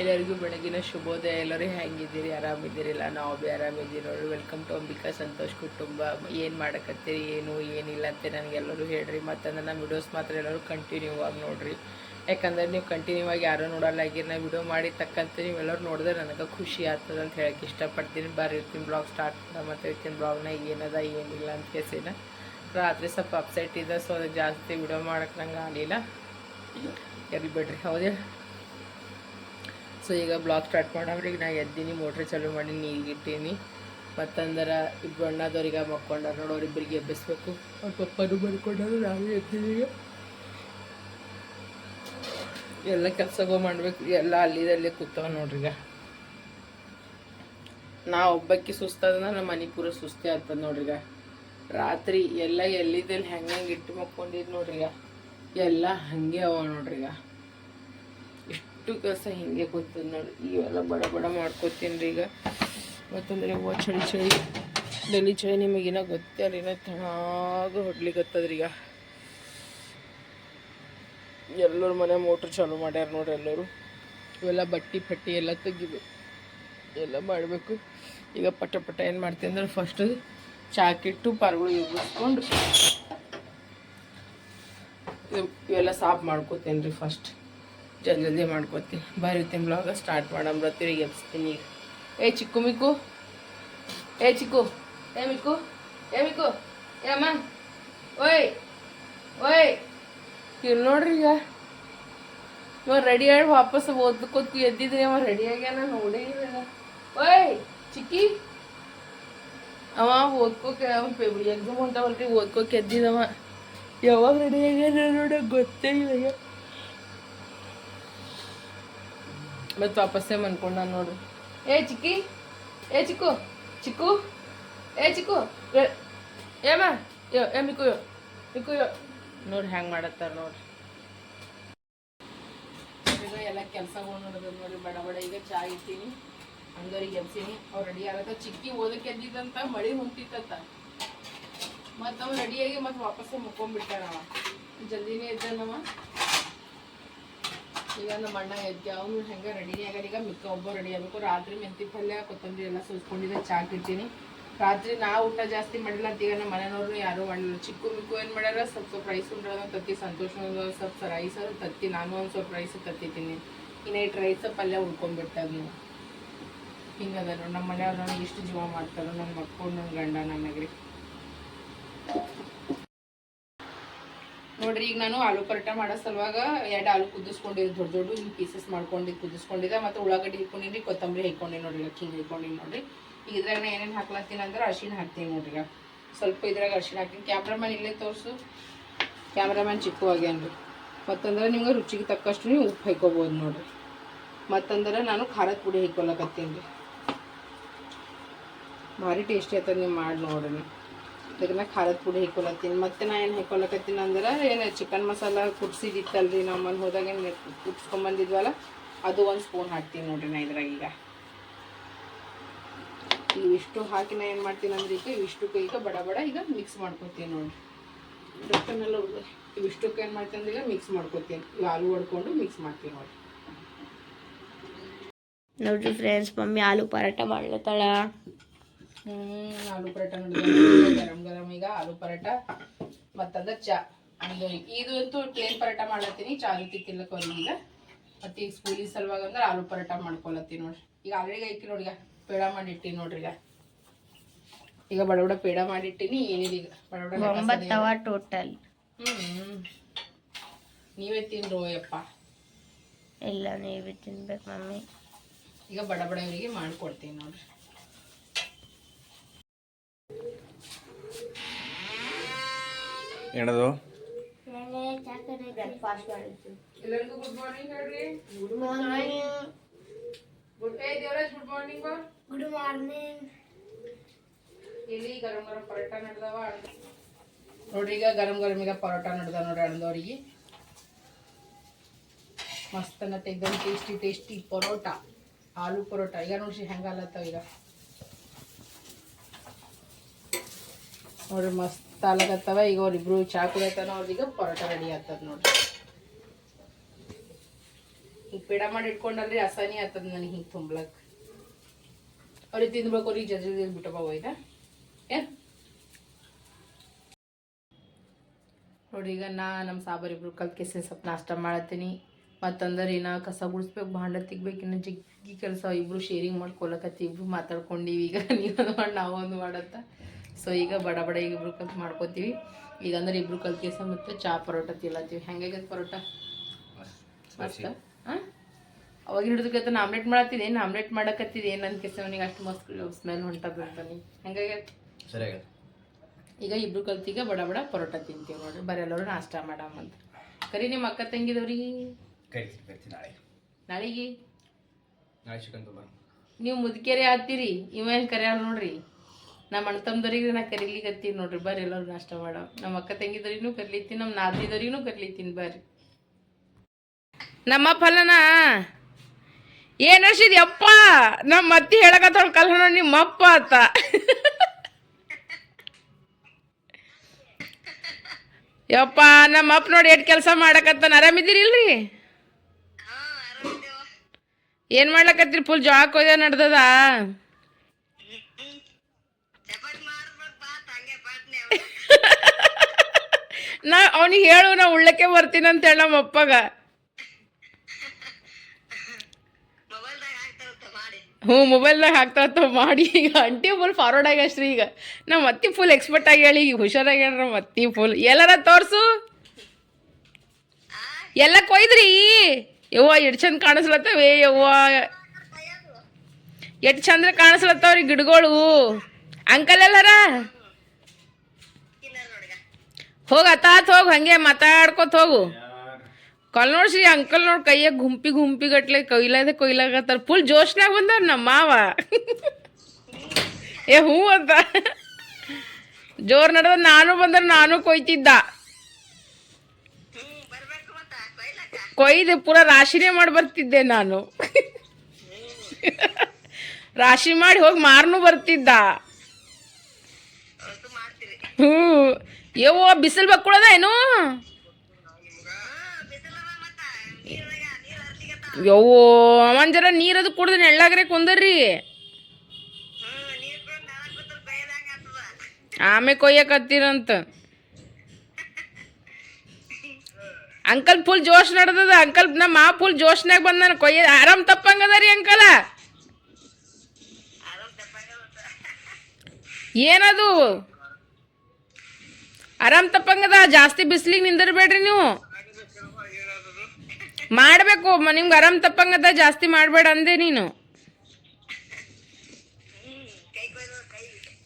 ಎಲ್ಲರಿಗೂ ಬೆಳಗಿನ ಶುಭೋದಯ. ಎಲ್ಲರೂ ಹೆಂಗಿದ್ದೀರಿ? ಆರಾಮಿದ್ದೀರಿಲ್ಲ? ನಾವು ಬಿ ಆರಾಮಿದ್ದೀರಿ ನೋಡಿ ವೆಲ್ಕಮ್ ಟು ಅಂಬಿಕಾ ಸಂತೋಷ್ ಕುಟುಂಬ. ಏನು ಮಾಡಕತ್ತೀರಿ? ಏನು, ಏನಿಲ್ಲ ಅಂತ ನನಗೆಲ್ಲರೂ ಹೇಳ್ರಿ. ಮತ್ತು ನಮ್ಮ ವಿಡಿಯೋಸ್ ಮಾತ್ರ ಎಲ್ಲರೂ ಕಂಟಿನ್ಯೂ ಆಗಿ ನೋಡ್ರಿ. ಯಾಕಂದ್ರೆ ನೀವು ಕಂಟಿನ್ಯೂ ಆಗಿ ಯಾರೂ ನೋಡಲ್ಲ. ಆಗಿರಿ ನಾ ವಿಡಿಯೋ ಮಾಡಿ ತಕ್ಕಂತ ನೀವೆಲ್ಲರೂ ನೋಡಿದ್ರೆ ನನಗೆ ಖುಷಿ ಆಗ್ತದೆ ಅಂತ ಹೇಳಕ್ಕೆ ಇಷ್ಟಪಡ್ತೀನಿ. ಬರ್ರಿ ಇರ್ತೀನಿ ಬ್ಲಾಗ್ ಸ್ಟಾರ್ಟ್ ಮತ್ತು ಇರ್ತೀನಿ ಬ್ಲಾಗ್ನ ಏನದ, ಏನಿಲ್ಲ ಅಂತ ಕೇಸಿನ ರಾತ್ರಿ ಸ್ವಲ್ಪ ಅಪ್ಸೆಟ್ ಇದೆ ಸೊ ಜಾಸ್ತಿ ವಿಡಿಯೋ ಮಾಡಕ್ಕೆ ನಂಗೆ ಆಗಲಿಲ್ಲ. ಎಲ್ಲಿ ಬಿಡ್ರಿ. ಹೌದೇ. ಸೊ ಈಗ ಬ್ಲಾಕ್ ಸ್ಟಾರ್ಟ್ ಮಾಡೋರಿಗೆ ಈಗ ನಾ ಎದ್ದೀನಿ ಮೋಟ್ರ್ ಚಾಲೂ ಮಾಡಿ ನೀರಿಗಿಟ್ಟೀನಿ ಮತ್ತಂದ್ರೆ ಇಬ್ಬರು ಅಣ್ಣದವ್ರಿಗೆ ಮಕ್ಕೊಂಡಾರ ನೋಡೋರು ಇಬ್ಬರಿಗೆ ಎಬ್ಬಿಸ್ಬೇಕು. ಅವ್ರ ಪಪ್ಪನೂ ಬರ್ಕೊಂಡಾರು ನಾವು ಎದ್ದೀನಿ ಈಗ ಎಲ್ಲ ಕೆಲಸಗಳು ಮಾಡ್ಬೇಕು. ಎಲ್ಲ ಅಲ್ಲಿದಲ್ಲೇ ಕೂತವ ನೋಡ್ರಿ ಈಗ. ನಾ ಒಬ್ಬಕ್ಕೆ ಸುಸ್ತಾದ ನಮ್ಮ ಮನೆ ಪೂರ ಸುಸ್ತಿ ಆಗ್ತದೆ ನೋಡ್ರಿ ಈಗ. ರಾತ್ರಿ ಎಲ್ಲ ಎಲ್ಲಿದಲ್ಲಿ ಹೆಂಗೆ ಹೆಂಗೆ ಇಟ್ಟು ಮಕ್ಕೊಂಡಿದ್ದು ನೋಡ್ರಿ ಈಗ. ಎಲ್ಲ ಹಾಗೆ ಅವ ನೋಡ್ರಿ ಇಷ್ಟು ಕೆಲಸ ಹಿಂಗೆ ಕೂತದ ನೋಡಿ. ಇವೆಲ್ಲ ಬಡ ಬಡ ಮಾಡ್ಕೋತೀನಿ ರೀ ಈಗ. ಮತ್ತಂದರೆ ಹೂವು ಚಳಿ ಚಳಿ. ಡೆಲ್ಲಿ ಚಳಿ ನಿಮಗಿನ ಗೊತ್ತೇ ಅಲ್ಲ, ಇನ್ನ ಹೊಡ್ಲಿಕ್ಕೆ ಈಗ. ಎಲ್ಲರ ಮನೆ ಮೋಟ್ರ್ ಚಾಲು ಮಾಡ್ಯಾರ ನೋಡ್ರಿ ಎಲ್ಲರೂ. ಇವೆಲ್ಲ ಬಟ್ಟಿ, ಪಟ್ಟಿ ಎಲ್ಲ ತೆಗಿಬೇಕು ಎಲ್ಲ ಮಾಡಬೇಕು. ಈಗ ಪಟ ಪಟ ಏನು ಮಾಡ್ತೀನಿ ಅಂದ್ರೆ ಫಸ್ಟ್ ಚಾಕಿಟ್ಟು ಪಾರ್ಗಳು ಯೂಸ್ಕೊಂಡು ಇವ್- ಇವೆಲ್ಲ ಸಾಫ್ ಮಾಡ್ಕೋತೇನೆ ರೀ ಫಸ್ಟ್ ಜಲ್ದಿ ಜಲ್ದಿ ಮಾಡ್ಕೋತೀನಿ. ಬರೀತೀನಿ ಬ್ಲಾಗ ಸ್ಟಾರ್ಟ್ ಮಾಡಂಬ್ರತ್ತೀರಿ ಎಬ್ಸ್ತೀನಿ ಈಗ. ಏ, ಚಿಕ್ಕು ಮಿಕ್ಕು. ಏ, ಚಿಕ್ಕು. ಏ, ಮಿಕ್ಕು. ಏ ಮಿಕ್ಕು. ಏ, ಅಮ್ಮ. ಓಯ್. ಓಯ್. ಇಲ್ಲಿ ನೋಡ್ರಿ ಈಗ. ಇವ ರೆಡಿ ಆಗಿ ವಾಪಸ್ ಓದ್ಕೋತ ಎದ್ದಿದ್ರಿ ಅವ ರೆಡಿ ಆಗ್ಯಾನ ನೋಡೇ ಇಲ್ಲ ಓಯ್, ಚಿಕ್ಕಿ. ಅವ ಓದ್ಕೋಕೆ ಎಕ್ಸಾಮ್ ಹೊಂಟವಲ್ರಿ ಓದ್ಕೋಕೆ ಎದ್ದಿದವ. ಯಾವಾಗ ರೆಡಿ ಆಗ್ಯಾನ ನೋಡ, ಗೊತ್ತೇ ಇಲ್ಲ ಈಗ ಮತ್ತೆ ವಾಪಸ್ಸೇ ಮನ್ಕೊಂಡ ನೋಡು. ಏ ಚಿಕ್ಕಿ, ಏ ಚಿಕ್ಕು ಚಿಕ್ಕು, ಏ ಚಿಕ್ಕು ಏಮ ಯೋ ಏ ಮಿಕ್ಕು ಮಿಕ್ಕು ನೋಡಿ ಹೆಂಗೆ ಮಾಡತ್ತಾರ ಈಗ ಎಲ್ಲ ಕೆಲಸಗಳು ನೋಡಿದ್ರು ನೋಡಿ, ಬಡ ಬಡ, ಈಗ ಚಾ ಇಡ್ತೀನಿ. ಅಂದವ್ರಿಗೆ ಎಬ್ಸೀನಿ, ಅವ್ರು ರೆಡಿ ಆಗತ್ತ. ಚಿಕ್ಕಿ ಓದಕ್ಕೆ ಎದ್ದಿದ್ದಂತ ಮಳಿ ಹೊಂಟಿತ್ತ. ಮತ್ತು ಅವ್ನು ರೆಡಿಯಾಗಿ ಮತ್ತೆ ವಾಪಸ್ಸೇ ಮುಕ್ಕೊಂಡ್ಬಿಟ್ಟಾರವ ಜಲ್ದಿನೇ ಎದ್ದಾನವ. ಈಗ ನಮ್ಮ ಅಣ್ಣ ಎದ್ದ ಅವನು ಹೆಂಗೆ ರೆಡಿನೇ ಆಗ್ಯಾರ ಈಗ ಮಿಕ್ಕ ಒಬ್ಬ ರೆಡಿ ಆಗಬೇಕು. ರಾತ್ರಿ ಮೆಂತಿ ಪಲ್ಯ, ಕೊತ್ತಂಬರಿ ಎಲ್ಲ ಸುಸ್ಕೊಂಡಿದ್ದೆ ಚಾ ಇಡ್ತೀನಿ ರಾತ್ರಿ ನಾ ಊಟ ಜಾಸ್ತಿ ಮಾಡಿಲ್ಲ ಅಂತ ಈಗ ನಮ್ಮ ಮನೆಯವ್ರು ಯಾರೂ ಮಾಡಿಲ್ಲ. ಚಿಕ್ಕು ಮಿಕ್ಕು ಏನು ಮಾಡ್ಯಾರ? ಸ್ವಲ್ಪ ಸ್ವಲ್ಪ ರೈಸ್ ಉಂಡ್ರದ ತತ್ತಿ, ಸಂತೋಷ ಸ್ವಲ್ಪ ರೈಸ್ ತತ್ತಿ, ನಾನು ಒಂದು ಸ್ವಲ್ಪ ರೈಸ್ ತತ್ತಿತೀನಿ ಇನ್ನೈಟ್ ರೈಸ್ ಪಲ್ಯ ಉಳ್ಕೊಂಡ್ಬಿಡ್ತಾಗ ನೀವು ಹಿಂಗದ ನೋಡಿ, ನಮ್ಮ ಮನೆಯವ್ರು ನನಗೆ ಇಷ್ಟು ಜೀವ ಮಾಡ್ತಾರೋ ನನ್ನ ಮಕ್ಕಳು ನನ್ನ ಗಂಡ ನನಗ್ರಿ ನೋಡ್ರಿ, ಈಗ ನಾನು ಆಲೂ ಪರೋಟ ಮಾಡೋ ಸಲುವಾಗ ಎರಡು ಆಲೂ ಕುದಿಸ್ಕೊಂಡಿದ್ದು ದೊಡ್ಡ ದೊಡ್ಡ ಹಿಂಗೆ ಪೀಸಸ್ ಮಾಡ್ಕೊಂಡು ಕುದಿಸ್ಕೊಂಡಿದ್ದೆ. ಮತ್ತು ಉಳ್ಳಾಗಡ್ಡಿ ಹಿಡ್ಕೊಂಡಿನಿ, ಕೊತ್ತಂಬರಿ ಹಾಕೊಂಡಿ ನೋಡ್ರಿ ಹಿಂಗೆ ಹಾಕೊಂಡಿ ನೋಡ್ರಿ. ಈಗ ಇದ್ರಾಗ ನಾನು ಏನೇನು ಹಾಕ್ಲತ್ತೀನಿ ಅಂದ್ರೆ ಅರ್ಶಿನ ಹಾಕ್ತೀನಿ ನೋಡ್ರಿ ಸ್ವಲ್ಪ ಇದ್ರಾಗ ಅರ್ಶಿನ ಹಾಕ್ತೀನಿ. ಕ್ಯಾಮ್ರಾಮನ್ ಇಲ್ಲೇ ತೋರಿಸು. ಕ್ಯಾಮ್ರಾಮನ್ ಚಿಕ್ಕು ಆಗ್ಯಾನ್ರಿ. ಮತ್ತಂದ್ರೆ ನಿಮ್ಗೆ ರುಚಿಗೆ ತಕ್ಕಷ್ಟು ನೀವು ಉಪ್ಪು ಹಾಕೋಬೋದು ನೋಡ್ರಿ. ಮತ್ತಂದ್ರೆ ನಾನು ಖಾರದ ಪುಡಿ ಹಾಕೊಳಕತ್ತೀನಿ ರೀ. ಭಾರಿ ಟೇಸ್ಟಿ ಆಯ್ತದ ನೀವು ಮಾಡಿ ನೋಡ್ರಿ. ಇದನ್ನ ಖಾರದ ಪುಡಿ ಹಾಕೊಳತ್ತೀನಿ ಮತ್ತೆ ನಾ ಏನು ಹಾಕೊಳಕತ್ತೀನಿ ಅಂದ್ರೆ, ಏನು ಚಿಕನ್ ಮಸಾಲ ಕುಟ್ಸಿದಿತ್ತಲ್ರಿ ನಾವು ಮನೆ ಹೋದಾಗ ಏನು ಕುಟ್ಸ್ಕೊಂಬಂದಿದ್ವಲ್ಲ ಅದು ಒಂದು ಸ್ಪೂನ್ ಹಾಕ್ತೀನಿ ನೋಡ್ರಿ ನಾ ಇದ್ರಾಗ ಈಗ ಇವಿಷ್ಟು ಹಾಕಿ ನಾ ಏನು ಮಾಡ್ತೀನಿ ಅಂದ್ರೆ, ಈಗ ಇವಿಷ್ಟಕ್ಕೆ ಈಗ ಬಡ ಬಡ ಈಗ ಮಿಕ್ಸ್ ಮಾಡ್ಕೊತೀನಿ ನೋಡ್ರಿ. ಉಳ್ದ ಇವಿಷ್ಟಕ್ಕೆ ಏನು ಮಾಡ್ತೀನಿ ಅಂದ್ರೆ ಮಿಕ್ಸ್ ಮಾಡ್ಕೊತೀನಿ. ಆಲೂ ಹೊಡ್ಕೊಂಡು ಮಿಕ್ಸ್ ಮಾಡ್ತೀನಿ ನೋಡ್ರಿ. ನೋಡ್ರಿ ಫ್ರೆಂಡ್ಸ್ ಮಮ್ಮಿ ಆಲೂ ಪರಾಟ ಮಾಡ್ಲತ್ತಾಳ. ಆಲೂ ಪರೋಟ ಗರಂ ಗರಂ ಈಗ ಆಲೂ ಪರೋಟ ಮತ್ತದ ಚಾ. ಒಂದು ಇದು ಅಂತೂ ಪ್ಲೇನ್ ಪರೋಟ ಮಾಡ್ಲತ್ತೀನಿ ಚಾ ಜೊತೆ ತಿನ್ಲಕ್ಕ ಈಗ ಮತ್ತೆ ಈಗ ಸ್ಕೂಲಿಗೆ ಸಲುವಾಗ ಅಂದ್ರೆ ಆಲೂ ಪರೋಟ ಮಾಡ್ಕೊಳತ್ತೀನಿ ನೋಡ್ರಿ. ಈಗ ಆಲ್ರೆಡಿ ಐತಿ ನೋಡಿ ಈಗ ಪೇಡ ಮಾಡಿಟ್ಟಿನಿ ನೋಡ್ರಿ ಈಗ. ಈಗ ಬಡ ಬಡ ಪೇಡ ಮಾಡಿಟ್ಟಿನಿ ಏನಿದೆ ಈಗ. ಬಡ ಬಡ ಟೋಟಲ್ ಹ್ಮ್ ನೀವೇ ತಿನ್ರೋ ಯಪ್ಪ ಎಲ್ಲ ನೀವೇ ತಿನ್ಬೇಕು ಮಮ್ಮಿ. ಈಗ ಬಡ ಬಡವರಿಗೆ ಮಾಡ್ಕೊಡ್ತೀನಿ ನೋಡ್ರಿ ಏನದು ಎಲ್ಲರಿಗೂ ಗುಡ್ ಮಾರ್ನಿಂಗ್ ಹೇಳ್ರಿ ಗುಡ್ ಮಾರ್ನಿಂಗ್ ಗುಡ್ ಏ ದೇವರಾಜ್ ಗುಡ್ ಮಾರ್ನಿಂಗ್ ಬಾ. ಗುಡ್ ಮಾರ್ನಿಂಗ್ ಇಲ್ಲಿ ಗರಂ ಗರಂ ಪರೋಟ ನಡೆದವ. ನೋಡ್ರಿ ಈಗ ಗರಂ ಗರಂ ಈಗ ಪರೋಟ ನಡೆದ ನೋಡ್ರಿ ಅಣ್ಣದವ್ರಿಗೆ. ಮಸ್ತ್ ಅನ್ನತ್ತೆ ಎಕ್ದಮ್ ಟೇಸ್ಟಿ ಟೇಸ್ಟಿ ಪರೋಟ. ಆಲೂ ಪರೋಟ. ಈಗ ನೋಡ್ರಿ ಹೆಂಗ ಅಲ್ಲತ್ತವ ಈಗ. ನೋಡ್ರಿ ಮಸ್ತ್ ಆಲಕತ್ತವ ಈಗ ಅವ್ರಿಬ್ರು ಚಾ ಕುಡಿಯತನ ಅವ್ರಿಗೆ ಪರೋಟ ರೆಡಿ ಆಗ್ತದ ನೋಡ್ರಿ. ಹಿಂಗೆ ಪೇಡ ಮಾಡಿ ಇಟ್ಕೊಂಡಲ್ರಿ ಅಸಾನಿ ಆಗ್ತದ ನನಗೆ ಹಿಂಗೆ ತುಂಬ್ಲಕ್. ಅವ್ರಿಗೆ ತಿನ್ಬೇಕು, ಅವ್ರಿಗೆ ಜಜ್ ಬಿಟ್ಟಬಾವ ಬಿಟ್ಟು ಹೋಯ್ತಾ ಏನ್? ನೋಡ್ರಿ, ಈಗ ನಾ ನಮ್ಮ ಸಾಬರ್ ಇಬ್ರು ಕಲ್ತ್ ಕೆಸಿ ಸ್ವಲ್ಪ ನಾಷ್ಟ ಮಾಡತ್ತೀನಿ. ಮತ್ತಂದ್ರೆ ಇನ್ನ ಕಸ ಗುಡಿಸ್ಬೇಕು, ಭಾಂಡ ತೆಗ್ಬೇಕು ಇನ್ನ ಜಗ್ಗಿ ಕೆಲಸ ಇಬ್ರು ಶೇರಿಂಗ್ ಮಾಡ್ಕೊಳಕತ್ತಿ ಇಬ್ರು ಮಾತಾಡ್ಕೊಂಡಿವಿ ಈಗ. ನೀವೊಂದು ಮಾಡಿ, ನಾವೊಂದು ಮಾಡತ್ತ. ಸೊ ಈಗ ಬಡ ಬಡ ಈಗ ಇಬ್ರು ಕಲ್ತು ಮಾಡ್ಕೋತೀವಿ. ಈಗ ಅಂದ್ರೆ ಇಬ್ರು ಕಲ್ಕೇಸ ಮತ್ತು ಚಾ ಪರೋಟ ತಿಲ್ಲತ್ತೀವಿ ಹೆಂಗಾಗೈತೆ ಪರೋಟ? ಅಷ್ಟ ಹಾಂ ಅವಾಗ ಹಿಡಿದಕ್ಕೆ ಆಮ್ಲೆಟ್ ಮಾಡತ್ತಿದ್ದೇನು ಆಮ್ಲೆಟ್ ಮಾಡಕತ್ತಿದೆ ನನ್ನ ಕೆಸ ಅಷ್ಟು ಮಸ್ತ್ ಸ್ಮೆಲ್ ಹೊಂಟದ ಅಂತಾನೆ ಸರಿಯಾಗತ್ತೆ ಈಗ ಇಬ್ರು ಕಲ್ತೀಗ ಬಡ ಬಡ ಪರೋಟ ತಿಂತೀವಿ ನೋಡ್ರಿ. ಬರೀ ಎಲ್ಲರೂ ನಾಷ್ಟ ಅಂತ. ಕರಿ ನಿಮ್ಮ ಅಕ್ಕ ತಂಗಿದವ್ರಿ? ಕರಿತೀನಿ ಕರಿತೀನಿ ನಾಳೆ. ನಾಳೆಗೆ? ನಾಳೆ ಚಿಕನ್ ತುಂಬ ನೀವು ಮುದುಕೆರೆ ಆತೀರಿ ಇವೇನು ಕರೆಯಲ್ಲ ನೋಡ್ರಿ? ನಮ್ಮ ಅಣ್ಣ ತಮ್ಮದವ್ರಿಗೆ ನಾ ಕರೀಲಿಕತ್ತೀವಿ ನೋಡ್ರಿ ಬರ್ರಿ ಎಲ್ಲರೂ ನಾಷ್ಟ ಮಾಡೋ. ನಮ್ಮ ಅಕ್ಕ ತಂಗಿದವ್ರಿಗೂ ಕರ್ಲಿತ್ತೀನಿ ನಮ್ಮ ನಾದಿದವ್ರಿಗೂ ಕರ್ಲಿತ್ತೀನಿ ಬರ್ರಿ. ನಮ್ಮ ಫಲನ ಏನ್ ಅಪ್ಪ? ನಮ್ಮ ಅತ್ತಿ ಹೇಳಕತ್ತಳ ಕಲ್ಹಣ ನಿಮ್ಮ ಅಪ್ಪ ಅಂತ. ಯಪ್ಪ ನಮ್ಮ ಅಪ್ಪ ನೋಡಿ ಎಷ್ಟು ಕೆಲಸ ಮಾಡಕತ್ತಾನ. ಆರಾಮಿದ್ದೀರಿಲ್ರಿ? ಏನ್ ಮಾಡ್ಲಕತ್ತೀರಿ? ಫುಲ್ ಜಾಕ್ ಹೋದ ನಡ್ದದ? ನಾ ಅವನಿಗೆ ಹೇಳು ನಾ ಉಳ್ಳಕ್ಕೆ ಬರ್ತೀನಿ ಅಂತ ಹೇಳ ನಮ್ಮ ಅಪ್ಪಗ. ಹ್ಞೂ ಮೊಬೈಲ್ದಾಗ ಹಾಕ್ತಾ ಮಾಡಿ. ಈಗ ಅಂಟಿ ಫುಲ್ ಫಾರ್ವರ್ಡ್ ಆಗ್ಯಾಶ್ರಿ ಈಗ. ನಮ್ಮ ಅತ್ತಿ ಫುಲ್ ಎಕ್ಸ್ಪರ್ಟ್ ಆಗಿ ಹೇಳಿ ಈಗ ಹುಷಾರಾಗ್ಯಾಳ ನಮ್ಮ ಅತ್ತಿ ಫುಲ್ ಎಲ್ಲರ ತೋರಿಸು? ಎಲ್ಲ ಕೊಯ್ದ್ರಿ? ಯವ್ವ ಎಷ್ಟು ಚಂದ ಕಾಣಿಸ್ಲತ್ತವೆ? ಯವ್ವ. ಎಷ್ಟು ಚಂದ್ರ ಕಾಣಿಸ್ಲತ್ತವ್ರಿ ಗಿಡಗಳು? ಅಂಕಲ್ ಎಲ್ಲಾರ? ಹೋಗ ಅತಾತ್ ಹೋಗು ಹಂಗೆ ಮಾತಾಡ್ಕೊತ ಹೋಗು. ಕಲ್ ನೋಡ್ರಿ ಅಂಕಲ್ ನೋಡ್ ಕೈಯಾಗ ಗುಂಪಿ ಗುಂಪಿ ಗಟ್ಲೆ ಕೊಯ್ಲಾದೆ ಕೊಯ್ಲಾಗತ್ತಾರ ಫುಲ್ ಜೋಶ್ನಾಗ ಬಂದಾರ ನಮ್ಮ ಮಾವ. ಏ ಹ್ಞೂ ಅಂತ. ಜೋರ್ ನಡೆದ ನಾನು ಬಂದ್ರೆ ನಾನು ಕೊಯ್ತಿದ್ದ. ಕೊಯ್ದು ಪೂರ ರಾಶಿನೇ ಮಾಡಿ ಬರ್ತಿದ್ದೆ ನಾನು. ರಾಶಿ ಮಾಡಿ ಹೋಗಿ ಮಾರ್ನು ಬರ್ತಿದ್ದ. ಹ್ಞೂ. ಯವ್ವ ಬಿಸಿಲು ಬಕ್ಕೊಳದ ಏನು? ಯವ್ವೋ ಅವನ್ ಜರ ನೀರದು ಕುಡ್ದು ನೆಳ್ಳಾಗ್ರೆ ಕುಂದರ್ರಿ. ಆಮೆ ಕೊಯ್ಯಕತ್ತೀರಂತ. ಅಂಕಲ್ ಫುಲ್ ಜೋಶ್ ನಡ್ದದ ಅಂಕಲ್ ನಮ್ಮ ಮಾ ಫುಲ್ ಜೋಶ್ನಾಗ ಬಂದಾನ ಕೊಯ್ಯ ಆರಾಮ್ ತಪ್ಪಂಗದ ರೀ ಅಂಕಲ ಏನದು? ಆರಾಮ್ ತಪ್ಪಂಗದ ಜಾಸ್ತಿ ಬಿಸಿಲಿಗೆ ನಿಂದಿರ್ಬೇಡ್ರಿ ನೀವು. ಮಾಡಬೇಕು ನಿಮ್ಗೆ ಆರಾಮ್ ತಪ್ಪಂಗದ ಜಾಸ್ತಿ ಮಾಡಬೇಡ ಅಂದೆ ನೀನು.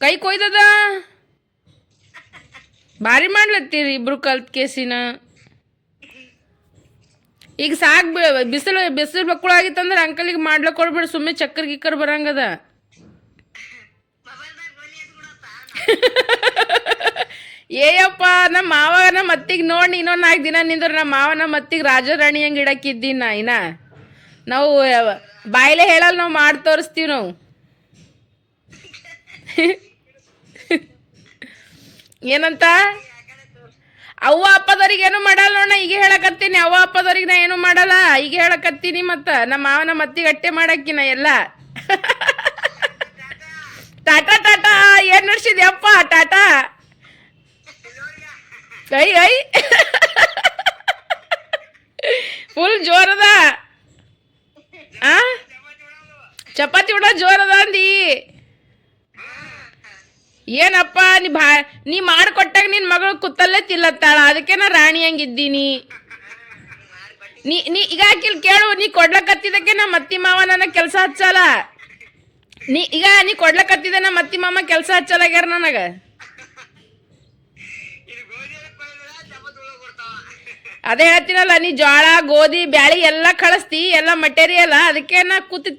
ಕೈ ಕೊಯ್ದದ? ಭಾರಿ ಮಾಡ್ಲತ್ತೀರಿ ಇಬ್ರು ಕಲ್ತ್ ಕೇಸಿನ. ಈಗ ಸಾಕ್ ಬಿಸಿಲು ಬಿಸಿಲು ಬಕ್ಕುಳ ಆಗಿತ್ತಂದ್ರೆ ಅಂಕಲಿಗೆ ಮಾಡ್ಲಕ್ ಕೊಡ್ಬೇಡ ಸುಮ್ಮನೆ ಚಕ್ಕರ್ ಗಿಕ್ಕರ್ ಬರಂಗದ. ಏಯಪ್ಪ ನಮ್ಮ ಮಾವ ನಮ್ಮ ಅತ್ತಿಗೆ ನೋಡಿ ಇನ್ನೊಂದು ನಾಲ್ಕು ದಿನ ನಿಂದ್ರೆ ನಮ್ಮ ಮಾವನ ನಮ್ಮ ಅತ್ತಿಗೆ ರಾಜರಾಣಿ ಹಂಗೆ ಇಡಕ್ಕಿದ್ದೀನಿ ಇನ್ನ. ನಾವು ಬಾಯಲೆ ಹೇಳಲ್ಲ ನಾವು ಮಾಡಿ ತೋರಿಸ್ತೀವಿ ನಾವು. ಏನಂತ? ಅವ್ವ ಅಪ್ಪದವ್ರಿಗೆ ಏನು ಮಾಡಲ್ಲ ನೋಡ ಈಗ ಹೇಳಕತ್ತೀನಿ. ಅವ್ವ ಅಪ್ಪದವ್ರಿಗೆ ನಾ ಏನು ಮಾಡಲ್ಲ. ಈಗ ಹೇಳಕತ್ತೀನಿ ಮತ್ತೆ. ನಮ್ಮ ಮಾವನ ಮತ್ತಿಗೆ ಅಟ್ಟೆ ಮಾಡಕ್ಕಿನ ಎಲ್ಲ. ಟಾಟಾ ಟಾಟಾ, ಏನ್ ನಡ್ಸಿದ್ಯಪ್ಪ, ಟಾಟಾ? ಐ ಐ ಫುಲ್ ಜೋರದ. ಆ? ಚಪಾತಿ ಉಡ ಜೋರದ ಅಂದಿ. ಏನಪ್ಪ, ನೀ ಭಾ, ನೀ ಮಾಡಿಕೊಟ್ಟಾಗ ನಿನ್ನ ಮಗಳು ಕುತ್ತಲ್ಲೇ ತಿಲ್ಲತ್ತಾಳ. ಅದಕ್ಕೆ ನಾ ರಾಣಿ ಹಂಗಿದ್ದೀನಿ. ನೀ ನೀ, ಈಗ ಆಕಿಲ್ ಕೇಳು, ನೀ ಕೊಡ್ಲಕತ್ತಿದ್ದಕ್ಕೆ ನಾ ಅತ್ತಿ ಮಾವ ನನ್ನ ಕೆಲಸ ಹಚ್ಚಲ್ಲ. ನೀ, ಈಗ ನೀ ಕೊಡ್ಲಕತ್ತಿದ್ದೆ ನಮ್ಮ ಅತ್ತಿ ಮಾಮ ಕೆಲಸ ಹಚ್ಚಲಾಗ್ಯಾರ ನನಗೆ. ಅದೇ ಹೇಳ್ತೀನಲ್ಲ, ನೀ ಜೋಳ ಗೋಧಿ, ಬ್ಯಾಳಿ ಎಲ್ಲ ಕಳಿಸ್ತಿ, ಎಲ್ಲ ಮಟೀರಿಯಲ್ ಅದಕ್ಕೆ ನಾ ಕೂತು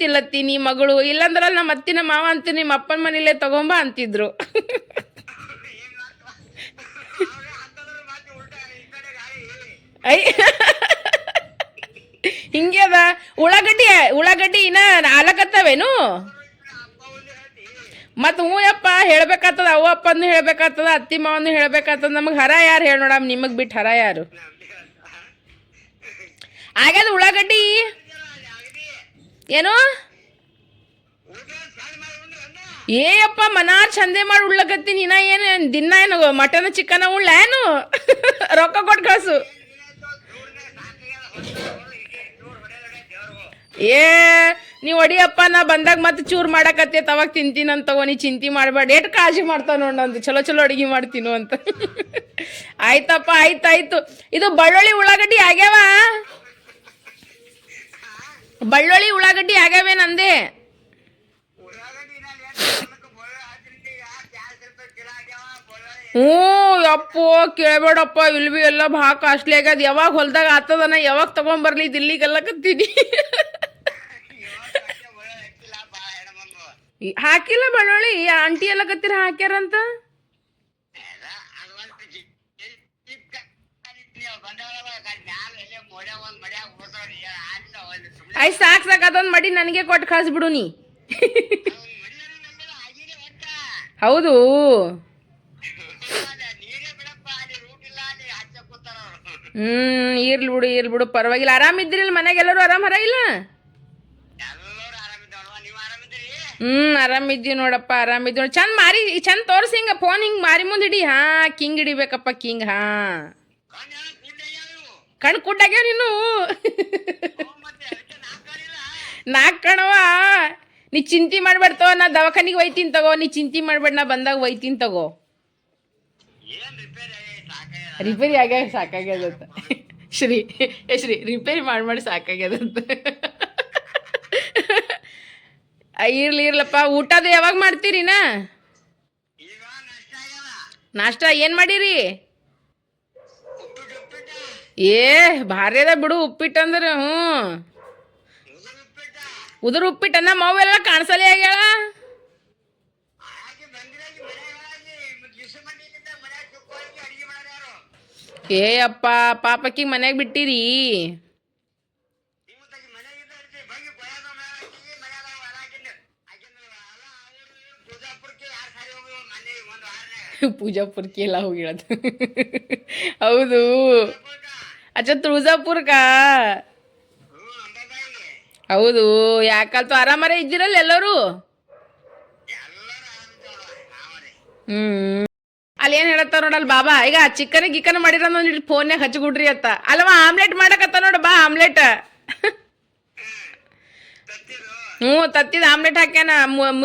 ನೀ ಮಗಳು. ಇಲ್ಲಂದ್ರೆ ನಮ್ಮ ಅತ್ತಿನ ಮಾವ ಅಂತೀನಿ ನಿಮ್ಮ ಅಪ್ಪನ ಮನೇಲೆ ತಗೊಂಬ ಅಂತಿದ್ರು. ಐ ಹಿಂಗೆ ಅದ. ಉಳ್ಳಾಗಡ್ಡಿ ಉಳ್ಳಾಗಡ್ಡಿ ಇನ್ನ ಆಲಕತ್ತವೇನು ಮತ್ ಹ್ಞೂ ಯಪ್ಪ ಹೇಳ್ಬೇಕಾಗ್ತದ ಅವ್ವ ಅಪ್ಪಂದು ಹೇಳ್ಬೇಕಾಗ್ತದ ಅತ್ತಿ ಮಾವನು ಹೇಳ್ಬೇಕಾಗ್ತದ ನಮಗೆ ಹರ ಯಾರು ಹೇಳಿ ನೋಡಮ್, ನಿಮಗೆ ಬಿಟ್ಟು ಹರ ಯಾರು? ಆಗ್ಯದ ಉಳ್ಳಾಗಡ್ಡಿ? ಏನು? ಏ ಅಪ್ಪ, ಮನಾರ್ ಚಂದೆ ಮಾಡಿ ಉಳ್ಳಕತ್ತೀನಿ ಇನ್ನ ಏನು, ದಿನ ಏನು, ಮಟನ್ ಚಿಕನ್ ಉಳ್ಳ ಏನು? ರೊಕ್ಕ ಕೊಟ್ಟು ಕಳಿಸು. ಏ, ನೀವು ಹೊಡಿಯಪ್ಪ ನಾ ಬಂದಾಗ ಮತ್ತೆ ಚೂರು ಮಾಡಕತ್ತೈತೆ ಅವಾಗ ತಿಂತೀನಿ ತಗೋ, ನೀ ಚಿಂತೆ ಮಾಡಬೇಡ. ಎಷ್ಟು ಕಾಳಜಿ ಮಾಡ್ತಾವ ನೋಡ್ ನಂದು. ಚಲೋ ಚಲೋ ಅಡುಗೆ ಮಾಡ್ತೀನು ಅಂತ. ಆಯ್ತಪ್ಪ ಆಯ್ತಾಯ್ತು ಇದು ಬಳ್ಳುಳ್ಳಿ ಉಳ್ಳಾಗಡ್ಡಿ ಆಗ್ಯಾವ? ಬಳ್ಳುಳ್ಳಿ, ಉಳ್ಳಾಗಡ್ಡಿ ಆಗ್ಯಾವೇನಂದೆ? ಹ್ಞೂ ಅಪ್ಪೋ ಕೇಳಬೇಡಪ್ಪ, ಇಲ್ಲಿ ಬಿ ಎಲ್ಲ ಭಾಳ ಕಾಸ್ಟ್ಲಿ ಆಗ್ಯದ. ಯಾವಾಗ ಹೊಲ್ದಾಗ ಆತದನ, ಯಾವಾಗ ತಗೊಂಬರ್ಲಿ, ದಿಲ್ಲಿಗೆಲ್ಲ ಕತ್ತೀನಿ. ಹಾಕಿಲ್ಲ ಬಳ್ಳೊಳ್ಳಿ ಆಂಟಿ ಎಲ್ಲ ಕತ್ತೀರ ಹಾಕ್ಯಾರಂತ? ಆಯ್ತು ಸಾಕ್ ಸಾಕು ಅದೊಂದು ಮಡಿ ನನಗೆ ಕೊಟ್ಟು ಕಳಿಸ್ಬಿಡು ನೀ. ಹೌದು. ಹ್ಮ್ ಇರ್ಲಿ ಬಿಡು ಇರ್ಲಿ ಬಿಡು ಪರವಾಗಿಲ್ಲ. ಆರಾಮಿದ್ದೀರಿಲ್ಲ ಮನೆಗೆ ಎಲ್ಲರೂ ಆರಾಮರ ಇಲ್ಲ? ಹ್ಮ್ ಆರಾಮಿದ್ದೀವಿ ನೋಡಪ್ಪ ಆರಾಮಿದ್ದೀವಿ ನೋಡಿ. ಚಂದ ಮಾರಿ ಚಂದ ತೋರ್ಸಿ ಹಿಂಗ ಫೋನ್ ಹಿಂಗ್ ಮಾರಿ ಮುಂದೆ ಹಿಡಿ. ಹಾ ಕಿಂಗ್ ಹಿಡಿಬೇಕಪ್ಪ ಕಿಂಗ್ ಹಾ. ಕಣ್ ಕುಡ್ಡಾಗ್ಯಾವ ನೀನು. ನಾಲ್ಕು ಕಣವ ನೀ ಚಿಂತೆ ಮಾಡ್ಬೇಡ್ತೋ ನಾ ದವಾಖಾನಿಗೆ ಒಯ್ತೀನಿ ತಗೋ ನೀ ಚಿಂತೆ ಮಾಡ್ಬೇಡ ನಾ ಬಂದಾಗ ಒಯ್ತೀನಿ ತಗೋ. ರಿಪೇರಿ ಆಗ್ಯಾಗ ಸಾಕಾಗ್ಯದಂತ ಶ್ರೀ ಏ ಶ್ರೀ ರಿಪೇರಿ ಮಾಡಿ ಮಾಡಿ ಸಾಕಾಗ್ಯದಂತ ಇರ್ಲಿ ಇರ್ಲಪ್ಪ ಊಟದ ಯಾವಾಗ ಮಾಡ್ತೀರಿನ ನಾಷ್ಟ ಏನು ಮಾಡಿರಿ? ಏ ಭಾರಿ ಅದ ಬಿಡು ಉಪ್ಪಿಟ್ಟು ಅಂದ್ರೆ ಹ್ಞೂ ಉದುರು ಉಪ್ಪಿಟ್ಟು ನಮ್ಮ ಅವೆಲ್ಲ ಕಾಣಿಸಲೇ ಆಗ್ಯಾಳ? ಏ ಅಪ್ಪ, ಪಾಪಕ್ಕಿ ಮನ್ಯಾಗ ಬಿಟ್ಟಿರಿ. ಪೂಜಾಪುರ್ಕಿ ಎಲ್ಲ ಹೋಗಿರೋದು. ಹೌದು. ಅಚ್ಚ, ತುಳಜಾಪುರ್ಕ? ಹೌದು ಯಾಕಲ್ತು ಆರಾಮರೇ ಇದ್ದೀರಲ್ಲ ಎಲ್ಲರೂ? ಹ್ಮ್ ಅಲ್ಲಿ ಏನ್ ಹೇಳತ್ತ ನೋಡಲ್ ಬಾಬಾ, ಈಗ ಚಿಕನ್ ಗಿಕನ್ ಮಾಡಿರ ಒಂದು ಫೋನ್ಯಾಗ ಹಚ್ಚಿಬಿಡ್ರಿ ಅತ್ತ ಅಲ್ವಾ ಆಮ್ಲೆಟ್ ಮಾಡಕತ್ತ ನೋಡ ಬಾ, ಆಮ್ಲೆಟ್. ಹ್ಞೂ, ತತ್ತಿದ ಆಮ್ಲೆಟ್ ಹಾಕ್ಯಾನ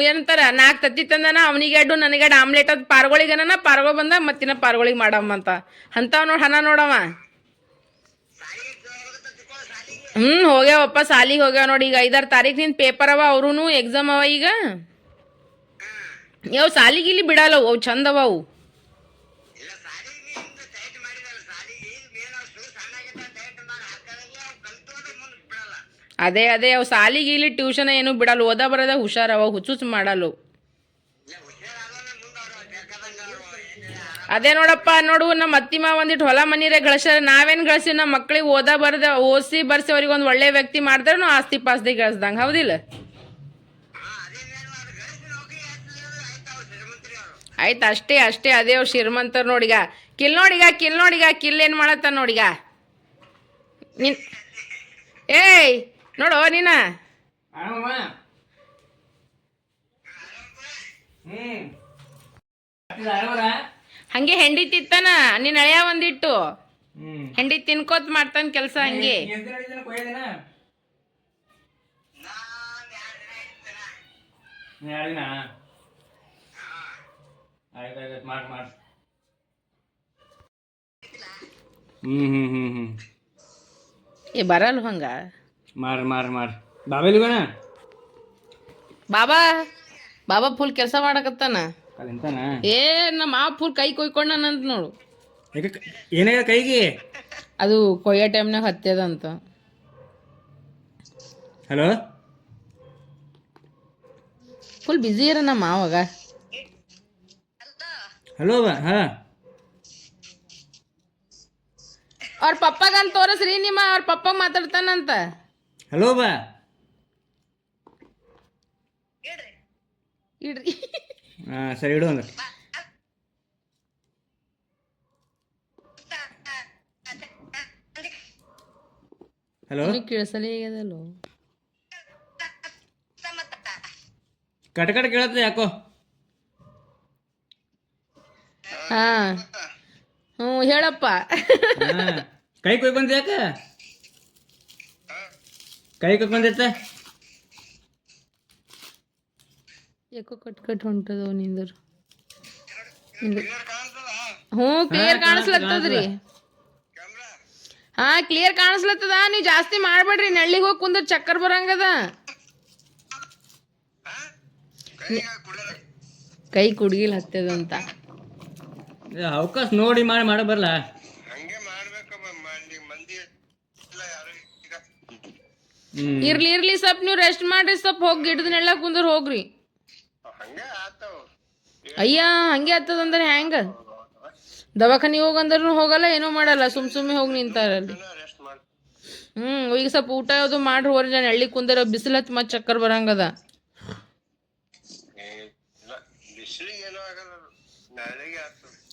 ಏನಂತಾರ ನಾಲ್ಕು ತತ್ತಿ ತಂದನ, ಅವನಿಗೆ ಎರಡು, ನನಗೆ ಎರಡು ಆಮ್ಲೆಟ್ ಅದು ಪಾರ್ಗಳಿಗನ ಪಾರ್ಗೋಳಿಗೆ ಬಂದ ಮತ್ತಿನ ಪಾರ್ಗೋಳಿಗೆ ಮಾಡಮ್ಮ ಅಂತ. ಅಂತಾವ್ ನೋಡಿ ಹಣ ನೋಡವ. ಹ್ಞೂ ಹೋಗ್ಯಾವಪ್ಪ ಸಾಲಿಗೆ ಹೋಗ್ಯಾವ ನೋಡಿ ಈಗ ಐದಾರು ತಾರೀಕಿನಿಂದ ಪೇಪರ್ ಅವ ಅವ್ರೂ ಎಕ್ಸಾಮ್ ಅವ ಈಗ. ಯಾವ ಸಾಲಿಗೆ ಇಲ್ಲಿ ಬಿಡಲ್ಲ ಅವು ಚಂದ ಅವ ಅವು. ಅದೇ ಅದೇ ಅವು ಸಾಲಿಗೆ ಇಲ್ಲಿ ಟ್ಯೂಷನ್ ಏನು ಬಿಡಲ್ಲ ಓದ ಬರೋದ ಹುಷಾರವ ಹುಚ್ಚುಚ್ಚು ಮಾಡಲ್ಲ ಅದೇ ನೋಡಪ್ಪ, ನೋಡು, ನಮ್ಮ ಅತ್ತಿಮ ಒಂದಿಟ್ಟು ಹೊಲ ಮನೀರೆ ಗಳಿಸ್ಯಾರ. ನಾವೇನು ಗಳಿಸಿ ನಮ್ಮ ಮಕ್ಳಿಗೆ ಓದ ಬರದ, ಓದಿಸಿ ಬರ್ಸಿ ಅವ್ರಿಗೆ ಒಂದು ಒಳ್ಳೆ ವ್ಯಕ್ತಿ ಮಾಡಿದ್ರೆ ಆಸ್ತಿ ಪಾಸ್ತಿ ಗಳಿಸ್ದಂಗೆ. ಹೌದಿಲ್ಲ? ಆಯ್ತು, ಅಷ್ಟೇ ಅಷ್ಟೇ. ಅದೇ ಅವ್ರು ಶ್ರೀಮಂತರು ನೋಡಿಗ. ಕಿಲ್ ನೋಡಿಗ ಕಿಲ್ ನೋಡಿಗ, ಕಿಲ್ ಏನು ಮಾಡತ್ತ ನೋಡಿಗ? ನಿನ್ ಏಯ್, ನೋಡು, ನೀನ? ಹ್ಞೂ ಹಂಗೆ ಹೆಂಡಿ ತಿತ್ತಾನ ನಿನ್ನ ಹಳೆಯ ಒಂದಿಟ್ಟು. ಹೆಂಡಿ ತಿನ್ಕೋತ್ ಮಾಡ್ತಾನ ಕೆಲಸ ಹಂಗೆ. ಏ ಬರಲ್ಲ ಹಂಗ? ಮಾರ್ ಮಾರ್ ಮಾರಿ ಬಾಬಾ ಬಾಬಾ ಬಾಬಾ ಫುಲ್ ಕೆಲಸ ಮಾಡಕತ್ತಾನ. ಏ ನಮ್ಮ ಮಾವ ಫುಲ್ ಕೈ ಕೊಯ್ಕೊಂಡನಂತ ನೋಡು. ಏನಾಗ ಕೈಗೆ? ಅದು ಕೊಯ್ಯೋ ಟೈಮ್ನಾಗ ಹತ್ತದಂತ ಹಲೋ? ಫುಲ್ ಬಿಜಿ ಇರ ನಮ್ಮ ಮಾವಾಗ ಹಲೋ ಬಾ ಹಾಂ. ಅವ್ರ ಪಪ್ಪಗಂತ ತೋರಿಸ್ರಿ ನಿಮ್ಮ ಅವ್ರ ಪಪ್ಪ ಮಾತಾಡ್ತಾನಂತ. ಹಲೋ ಬಾ. ಇಡ್ರಿ. ಹಾಂ ಸರಿ ಇಡು ಅಂದ್ರೆ. ಹಲೋ ಕೇಳಿಸಲೇ ಆಗ್ಯದಲ್ಲೋ ಕಟ್ ಕಟ್ ಕೇಳತ್ತೆ ಯಾಕೋ? ಹಾ. ಹ್ಞೂ ಹೇಳಪ್ಪ. ಕೈ ಕೊಯ್ ಬಂದ ಯಾಕ? ಕೈ ಕೊಯ್ ಯಾಕೋ ಕಟ್ ಕಟ್ ಹೊಂಟದ ನಿಂದರು. ಹ್ಞೂ ಕ್ಲಿಯರ್ ಕಾಣಿಸ್ಲತ್ತದ್ರಿ. ಹಾ ಕ್ಲಿಯರ್ ಕಾಣಿಸ್ಲತ್ತದ. ನೀವು ಜಾಸ್ತಿ ಮಾಡ್ಬೇಡ್ರಿ ನಳ್ಳಿಗೆ ಹೋಗಿ ಕುಂದ್ರ ಚಕ್ಕರ್ ಬರಂಗದ. ಕೈ ಕುಡ್ಗಿಲ್ ಹತ್ತದಂತ. ಅವಕಾಶ ನೋಡಿ ಮಾಡಿ ಮಾಡ ಬರಲ್ಲ ಇರ್ಲಿ ಇರ್ಲಿ ಸ್ವಲ್ಪ ನೀವು ರೆಸ್ಟ್ ಮಾಡ್ರಿ ಸ್ವಲ್ಪ ಹೋಗಿ ಗಿಡದನ್ನೆಲ್ಲ ಕುಂದ್ರ ಹೋಗ್ರಿ. ಅಯ್ಯ ಹಂಗೆ ಆಗ್ತದಂದ್ರೆ ಹೆಂಗ ದವಾಖಾನಿ ಹೋಗಂದ್ರೂ ಹೋಗಲ್ಲ ಏನೂ ಮಾಡಲ್ಲ ಸುಮ್ ಸುಮ್ಮನೆ ಹೋಗಿ ನಿಂತಾರಲ್ಲಿ ಹ್ಮ್ ಈಗ ಸ್ವಲ್ಪ ಊಟ ಯಾವುದು ಮಾಡ್ರಿ ಹೊರ ನಾನು ಹಳ್ಳಿ ಕುಂದರ ಬಿಸಿಲ ಹತ್ತಿ ಮತ್ತೆ ಚಕ್ಕರ್ ಬರಂಗದ.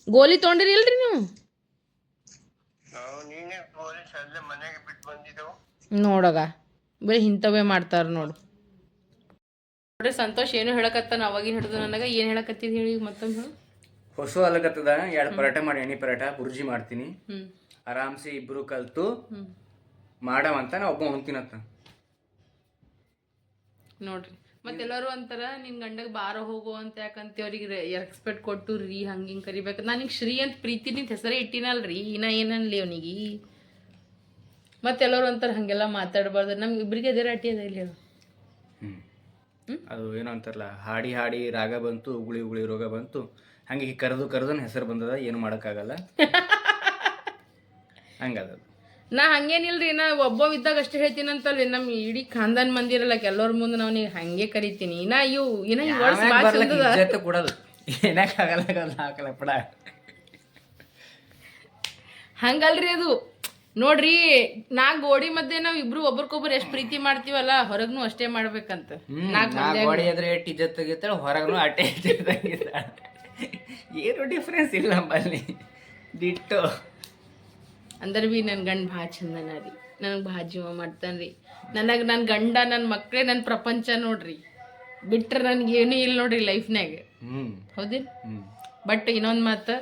ಗೋಲಿ ತೊಗೊಂಡಿರಿ ಇಲ್ರಿ ನೀವು ನೋಡಗ ಬರೀ ಇಂಥವೇ ಮಾಡ್ತಾರ ನೋಡು. ನೋಡ್ರಿ ಸಂತೋಷ್ ಏನು ಹೇಳಕತ್ತಾನ? ಅವಾಗಿನ ಹಿಡಿದು ನನಗೆ ಏನು ಹೇಳಕತ್ತಿದ್ ಹೇಳಿ ಮತ್ತೊಮ್ಮೆ ಹೇಳು. ಹೊಸ ಅಲಗತ್ತದ ಎರಡು ಪರಾಟ ಮಾಡಿ ಎಣ್ಣೆ ಪರಾಟ ಬುರ್ಜಿ ಮಾಡ್ತೀನಿ. ಆರಾಮ್ಸಿ ಆರಾಮ್ಸೆ ಇಬ್ರು ಕಲ್ತು. ಹ್ಮ್. ಮಾಡವಂತ ನಾ ಒಬ್ಬ ಉಣ್ತೀನತ್ತ ನೋಡ್ರಿ. ಮತ್ತೆಲ್ಲರೂ ಅಂತಾರ ನಿನ್ ಗಂಡಗ್ ಬಾರ ಹೋಗು ಅಂತ ಯಾಕಂತ ಅವ್ರಿಗೆ ಎಕ್ಸ್ಪೆಕ್ಟ್ ಕೊಟ್ಟು ರೀ ಹಂಗೆ ಹಿಂಗೆ ಕರಿಬೇಕು. ನನಗೆ ಶ್ರೀ ಅಂತ ಪ್ರೀತಿ ನಿಂತ ಹೆಸರೇ ಇಟ್ಟಿನಲ್ರಿ ಇನ್ನ ಏನನ್ಲಿ ಅವನಿಗೆ. ಮತ್ತೆಲ್ಲರೂ ಅಂತಾರ ಹಂಗೆಲ್ಲ ಮಾತಾಡಬಾರ್ದು. ನಮ್ಗೆ ಇಬ್ರಿಗೆ ಅದೇ ರಾಟಿ ಅದ ಇಲ್ಲಿ ಹೇಳು. ಅದು ಏನೋ ಅಂತಾರಲ್ಲ ಹಾಡಿ ಹಾಡಿ ರಾಗ ಬಂತು ಉಗುಳಿ ಉಗುಳಿ ರೋಗ ಬಂತು. ಹಂಗೆ ಕರೆದು ಕರೆದು ಕರೆದನ್ ಹೆಸರು ಬಂದದ ಏನು ಮಾಡೋಕ್ಕಾಗಲ್ಲ. ಹಂಗದ ನಾ ಹಂಗೇನಿಲ್ರಿ ನಾ ಒಬ್ಬ ಇದ್ದಾಗ ಅಷ್ಟೇ ಹೇಳ್ತೀನಿ ಅಂತಲ್ರಿ ನಮ್ ಇಡೀ ಖಾನ್ದಾನ್ ಮಂದಿರಲ್ಲ ಎಲ್ಲರ ಮುಂದೆ ನಾವು ನೀವು ಹಂಗೆ ಕರಿತೀನಿ. ಇನ್ನ ಇವು ಇನ್ನ ಈ ಕೊಡೋದು. ಏನಕ್ಕಾಗಲ್ಲ ಹಾಕಲ್ಲ ಪಡ. ಹಂಗಲ್ರಿ ಅದು. ನೋಡ್ರಿ ನಾ ಗೋಡಿ ಮಧ್ಯೆ ನಾವ್ ಇಬ್ರು ಒಬ್ರಿಗೊಬ್ರು ಎಷ್ಟ್ ಪ್ರೀತಿ ಮಾಡ್ತೀವಲ್ಲ ಹೊರಗ್ನು ಅಷ್ಟೇ ಮಾಡ್ಬೇಕಂತ. ನಾಲ್ಕು ನಾ ಗೋಡಿ ಎದ್ರೆ ಎಷ್ಟು ಇಜ್ಜತ್ ತೆಗಿತಾಳೆ ಹೊರಗೂ ಅಟ್ಟೆ ಇಜ್ಜತ್ ತೆಗಿತಾಳೆ. ಏನು ಡಿಫ್ರೆನ್ಸ್ ಇಲ್ಲ ನಮ್ಮಲ್ಲಿ. ದಿಟ್ಟು ಅಂದ್ರ ಬಿ ನನ್ ಗಂಡ ಭಾಳ ಚಂದನ ರೀ. ನನಗ್ ಭಾಳ ಜೀವ ಮಾಡ್ತಾನ್ರಿ ನನಗೆ ನನ್ನ ಗಂಡ ನನ್ನ ಮಕ್ಳೇ ನನ್ನ ಪ್ರಪಂಚ ನೋಡ್ರಿ. ಬಿಟ್ರೆ ನನ್ಗೆ ಏನೂ ಇಲ್ಲ ನೋಡ್ರಿ ಲೈಫ್ನಾಗ ಹ್ಮ್. ಹೌದಿಲ್ಲ ಹ್ಮ್. ಬಟ್ ಇನ್ನೊಂದ್ ಮಾತು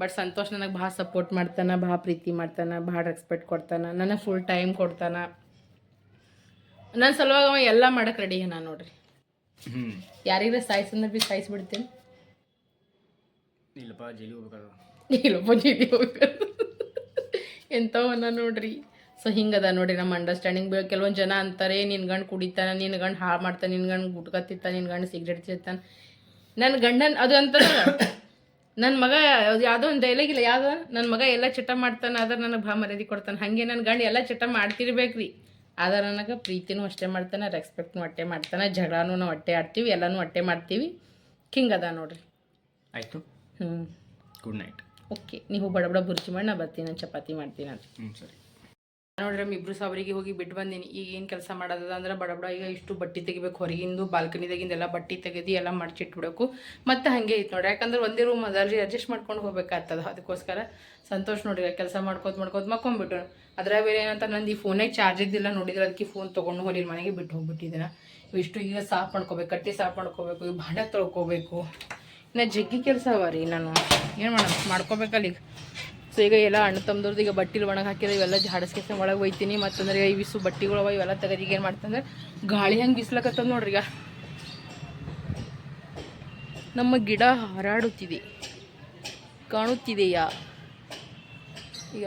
ಬಟ್ ಸಂತೋಷ್ ನನಗೆ ಭಾಳ ಸಪೋರ್ಟ್ ಮಾಡ್ತಾನೆ ಭಾಳ ಪ್ರೀತಿ ಮಾಡ್ತಾನೆ ಭಾಳ ರೆಸ್ಪೆಕ್ಟ್ ಕೊಡ್ತಾನೆ ನನಗೆ ಫುಲ್ ಟೈಮ್ ಕೊಡ್ತಾನೆ. ನನ್ನ ಸಲುವಾಗಿ ಅವ ಎಲ್ಲ ಮಾಡಕ್ಕೆ ರೆಡಿ ನಾನು ನೋಡ್ರಿ. ಯಾರಿಗ ಯಾರಿಗಾರ ಸಾಯಿಸಂದ್ರೆ ಬಿ ಸಾಯಿಸ್ಬಿಡ್ತೀನಿ ಇಲ್ಲಪ್ಪ ಜೈಲಿಗೆ ಹೋಗ್ಬೇಕಾದ ಇಲ್ಲಪ್ಪ ಹೋಗ್ಬೇಕು ಎಂಥವನ್ನ ನೋಡ್ರಿ. ಸೊ ಹಿಂಗದ ನೋಡ್ರಿ ನಮ್ಮ ಅಂಡರ್ಸ್ಟ್ಯಾಂಡಿಂಗ್ ಕೆಲವೊಂದು ಜನ ಅಂತಾರೆ ನಿನ್ನ ಗಂಡು ಕುಡಿತಾನೆ ನಿನ್ನ ಗಂಡು ಹಾಳು ಮಾಡ್ತಾನೆ ನಿನ್ನ ಗಂಡು ಗುಟ್ಕತ್ತಿತ್ತ ನಿನ್ನ ಗಂಡು ಸಿಗರೇಟ್ ತಿಂತಾನೆ. ನನ್ನ ಗಂಡನ ಅದು ಅಂತಾರ ನನ್ನ ಮಗ ಅದು ಯಾವುದೋ ಒಂದು ಡೈಲಾಗ್ ಇಲ್ಲ ಯಾವುದೋ? ನನ್ನ ಮಗ ಎಲ್ಲ ಚಟ ಮಾಡ್ತಾನೆ ಆದ್ರೆ ನನಗೆ ಭಾಳ ಮರ್ಯಾದೆ ಕೊಡ್ತಾನೆ. ಹಾಗೆ ನನ್ನ ಗಂಡ ಎಲ್ಲ ಚಟ ಮಾಡ್ತಿರ್ಬೇಕ್ರಿ. ಆದ್ರೆ ನನಗೆ ಪ್ರೀತಿನೂ ಅಷ್ಟೇ ಮಾಡ್ತಾನೆ ರೆಸ್ಪೆಕ್ಟ್ನು ಅಷ್ಟೇ ಮಾಡ್ತಾನೆ ಜಗಳನೂ ನಾವು ಅಟ್ಟೆ ಆಡ್ತೀವಿ ಎಲ್ಲನೂ ಅಟ್ಟೆ ಮಾಡ್ತೀವಿ. ಹಿಂಗದ ನೋಡ್ರಿ. ಆಯಿತು. ಹ್ಞೂ ಗುಡ್ ನೈಟ್ ಓಕೆ ನೀವು ಬಡ ಬಡ ಬುರ್ಜಿ ಮಾಡಿ ನಾ ಬರ್ತೀನಿ ನಾನು ಚಪಾತಿ ಮಾಡ್ತೀನಿ ಅಂತ. ಹ್ಞೂ ಸರಿ. ನೋಡ್ರಿ ಇಬ್ರು ಸಾವಿರಿಗೆ ಹೋಗಿ ಬಿಟ್ಟು ಬಂದೀನಿ. ಈಗ ಏನು ಕೆಲಸ ಮಾಡೋದದ ಅಂದ್ರೆ ಬಡ ಬಡ ಈಗ ಇಷ್ಟು ಬಟ್ಟೆ ತೆಗಿಬೇಕು. ಹೊರಗಿಂದು ಬಾಲ್ಕನಿದಾಗಿಂದ ಎಲ್ಲ ಬಟ್ಟೆ ತೆಗೆದು ಎಲ್ಲ ಮಡ್ಚಿಟ್ಬಿಡಬೇಕು ಮತ್ತೆ ಹಂಗೆ ಐತೆ ನೋಡ್ರಿ. ಯಾಕಂದ್ರೆ ಒಂದೇ ರೂಮ್ ಅದಲ್ರಿ ಅಡ್ಜಸ್ಟ್ ಮಾಡ್ಕೊಂಡು ಹೋಗ್ಬೇಕಾಗ್ತದ. ಅದಕ್ಕೋಸ್ಕರ ಸಂತೋಷ ನೋಡ್ರಿ ಕೆಲಸ ಮಾಡ್ಕೋತ ಮಾಡ್ಕೋತ ಮಕ್ಕೊಂಡ್ಬಿಟ್ಟು ಅದ್ರ ಬೇರೆ ಏನಂತ ನಂದು ಈ ಫೋನೇ ಚಾರ್ಜ್ ಇದ್ದಿಲ್ಲ ನೋಡಿದ್ರೆ ಅದಕ್ಕೆ ಫೋನ್ ತೊಗೊಂಡು ಹೋಗಿ ಮನೆಗೆ ಬಿಟ್ಟು ಹೋಗ್ಬಿಟ್ಟಿದ್ದೀನ ಇಷ್ಟು ಈಗ ಸಾಫ್ ಮಾಡ್ಕೋಬೇಕು, ಕಟ್ಟಿ ಸಾಫ್ ಮಾಡ್ಕೋಬೇಕು ಈಗ ಭಾಂಡೆ ತೊಳ್ಕೋಬೇಕು. ಇನ್ನು ಜಗ್ಗಿ ಕೆಲಸ ಅವ ರೀ ನಾನು ಏನು ಮಾಡೋಣ ಮಾಡ್ಕೋಬೇಕಲ್ಲ ಈಗ ಸೊ ಈಗ ಎಲ್ಲ ಅಣ್ಣ ತಮ್ಮದವ್ರದ್ದು ಈಗ ಬಟ್ಟೆಲಿ ಒಣಗಿ ಹಾಕಿದ್ರೆ ಇವೆಲ್ಲ ಜಾಡಿಸ್ಕೆಸ ಒಳಗೆ ಒಯ್ತೀನಿ. ಮತ್ತಂದ್ರೆ ಈ ಬಟ್ಟೆಗಳು ಅವ ಇವೆಲ್ಲ ತೆಗೆದು ಈಗ ಏನು ಮಾಡ್ತಂದ್ರೆ ಗಾಳಿ ಹೆಂಗೆ ಬಿಸ್ಲಕತ್ತದ ನೋಡ್ರಿ ಈಗ. ನಮ್ಮ ಗಿಡ ಹಾರಾಡುತ್ತಿದೆ. ಕಾಣುತ್ತಿದೆಯಾ? ಈಗ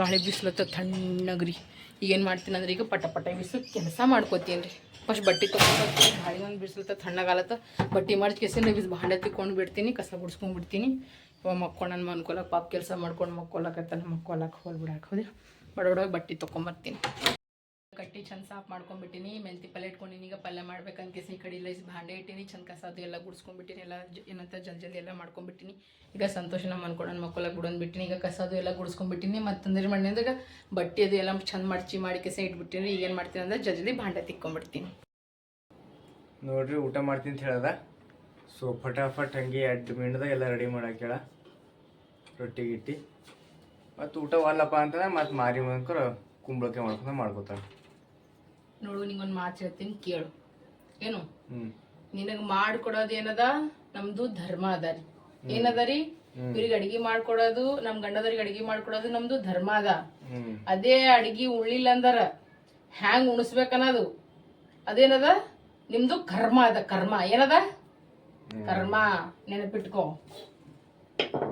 ಗಾಳಿ ಬಿಸ್ಲತ್ತ ತಣ್ಣಗ್ರಿ. ಈಗ ಏನು ಮಾಡ್ತೀನಿ ಅಂದ್ರೆ ಈಗ ಪಟ ಪಟ ಬಿಸಿಲು ಕೆಲಸ ಮಾಡ್ಕೋತೀನಿ ರೀ. ಫಸ್ಟ್ ಬಟ್ಟೆ ತೊಗೊಂಡು ಗಾಳಿ ಒಂದು ಬಿಸ್ಲತ್ತ ತಣ್ಣಗಾಲತ್ತ. ಬಟ್ಟೆ ಮಾಡಿ ಕೆಸಿನ ಬಿಸಿ ಭಾಂಡೆ ತಿಕ್ಕೊಂಡು ಬಿಡ್ತೀನಿ, ಕಸ ಗುಡ್ಸ್ಕೊಂಡು ಬಿಡ್ತೀನಿ. ಇವಾಗ ಮಕ್ಕೊಂಡು ನನ್ನ ಮನ್ಕೊಳಕ್ಕೆ ಪಾಪ ಕೆಲಸ ಮಾಡ್ಕೊಂಡು ಮಕ್ಕೊಳಕತ್ತಲ್ಲ ಮಕ್ಕೊಳಕ್ಕೆ ಹೋಗ್ಬಿಡಕ್ಕೆ ಹೋದ್ರೆ ಬಡ ಬಡ ಬಟ್ಟೆ ತೊಗೊಂಬರ್ತೀನಿ ಕಟ್ಟಿ ಚಂದ ಸಾಫ್ ಮಾಡ್ಕೊಂಡ್ಬಿಟ್ಟಿನಿ ಮೆಂತಿ ಪಲ್ಯ ಇಟ್ಕೊಂಡಿನಿ, ಈಗ ಪಲ್ಯ ಮಾಡ್ಬೇಕಂತ ಈ ಕಡೆ ಇಲ್ಲ ಭಾಂಡೆ ಇಟ್ಟಿನಿ, ಚಂದ ಕಸ ಅದು ಎಲ್ಲ ಗುಡ್ಸ್ಕೊಂಡ್ಬಿಟ್ಟಿನಿ ಎಲ್ಲ ಏನಂತ ಜಲ್ ಜಲ್ದಿ ಎಲ್ಲ ಮಾಡ್ಕೊಂಡ್ಬಿಟ್ಟಿನಿ ಈಗ ಸಂತೋಷ ನಮ್ಮ ಅನ್ಕೊಂಡು ಮಕ್ಕಳ ಬಿಡೋನ್ಬಿಟ್ಟಿನಿ ಈಗ ಕಸ ಅದು ಎಲ್ಲ ಗುಡ್ಸ್ಕೊಂಡ್ಬಿಟ್ಟಿನಿ ಮತ್ತಂದ್ರೆ ಈಗ ಬಟ್ಟೆ ಅದು ಎಲ್ಲ ಚಂದ ಮಡ್ಚಿ ಮಾಡಿ ಕೆಸ ಇಟ್ಬಿಟ್ಟಿನಿ ಈಗ ಏನು ಮಾಡ್ತೀನಿ ಅಂದ್ರೆ ಜಲ್ದಿ ಭಾಂಡೆ ತಿಕ್ಕೊಂಡ್ಬಿಡ್ತೀನಿ ನೋಡ್ರಿ, ಊಟ ಮಾಡ್ತೀನಿ ಅಂತ ಹೇಳ್ದ. ಸೊ ಫಟಾಫಟ್ ಹಂಗೆ ಎಡ್ ಮಿನಿಟ್ದಾಗ ಎಲ್ಲ ರೆಡಿ ಮಾಡಕ್ಕೆ ಹೇಳ ರೊಟ್ಟಿ ಗಿಟ್ಟಿ. ಮತ್ತು ಊಟ ಒಲ್ಲಪ್ಪ ಅಂತಂದ್ರೆ ಮತ್ತು ಮಾರಿ ಮಂಕರು ಕುಂಬಳಕೆ ಮಾಡ್ಕೊಂಡು ಮಾಡ್ಕೋತಾರೆ ನೋಡು ನಿಂಗೊಂದು ಮಾತು ಹೇಳ್ತೀನಿ ಕೇಳು. ಏನು? ನಿನಗೆ ಮಾಡ್ಕೊಡೋದು ಏನದ? ನಮ್ದು ಧರ್ಮ ಅದ ರೀ. ಏನದ ರೀ? ಇವ್ರಿಗೆ ಅಡಿಗೆ ಮಾಡ್ಕೊಡೋದು ನಮ್ ಗಂಡದವ್ರಿಗೆ ಅಡಿಗೆ ಮಾಡ್ಕೊಡೋದು ನಮ್ದು ಧರ್ಮ ಅದ. ಅದೇ ಅಡಿಗೆ ಉಳ್ಳಿಲ್ಲ ಅಂದರ ಹ್ಯಾಂಗ್ ಉಣಿಸ್ಬೇಕನ್ನೋದು. ಅದೇನದ? ನಿಮ್ದು ಕರ್ಮ ಅದ ಕರ್ಮ. ಏನದ? ಕರ್ಮ ನೆನಪಿಟ್ಕೋ.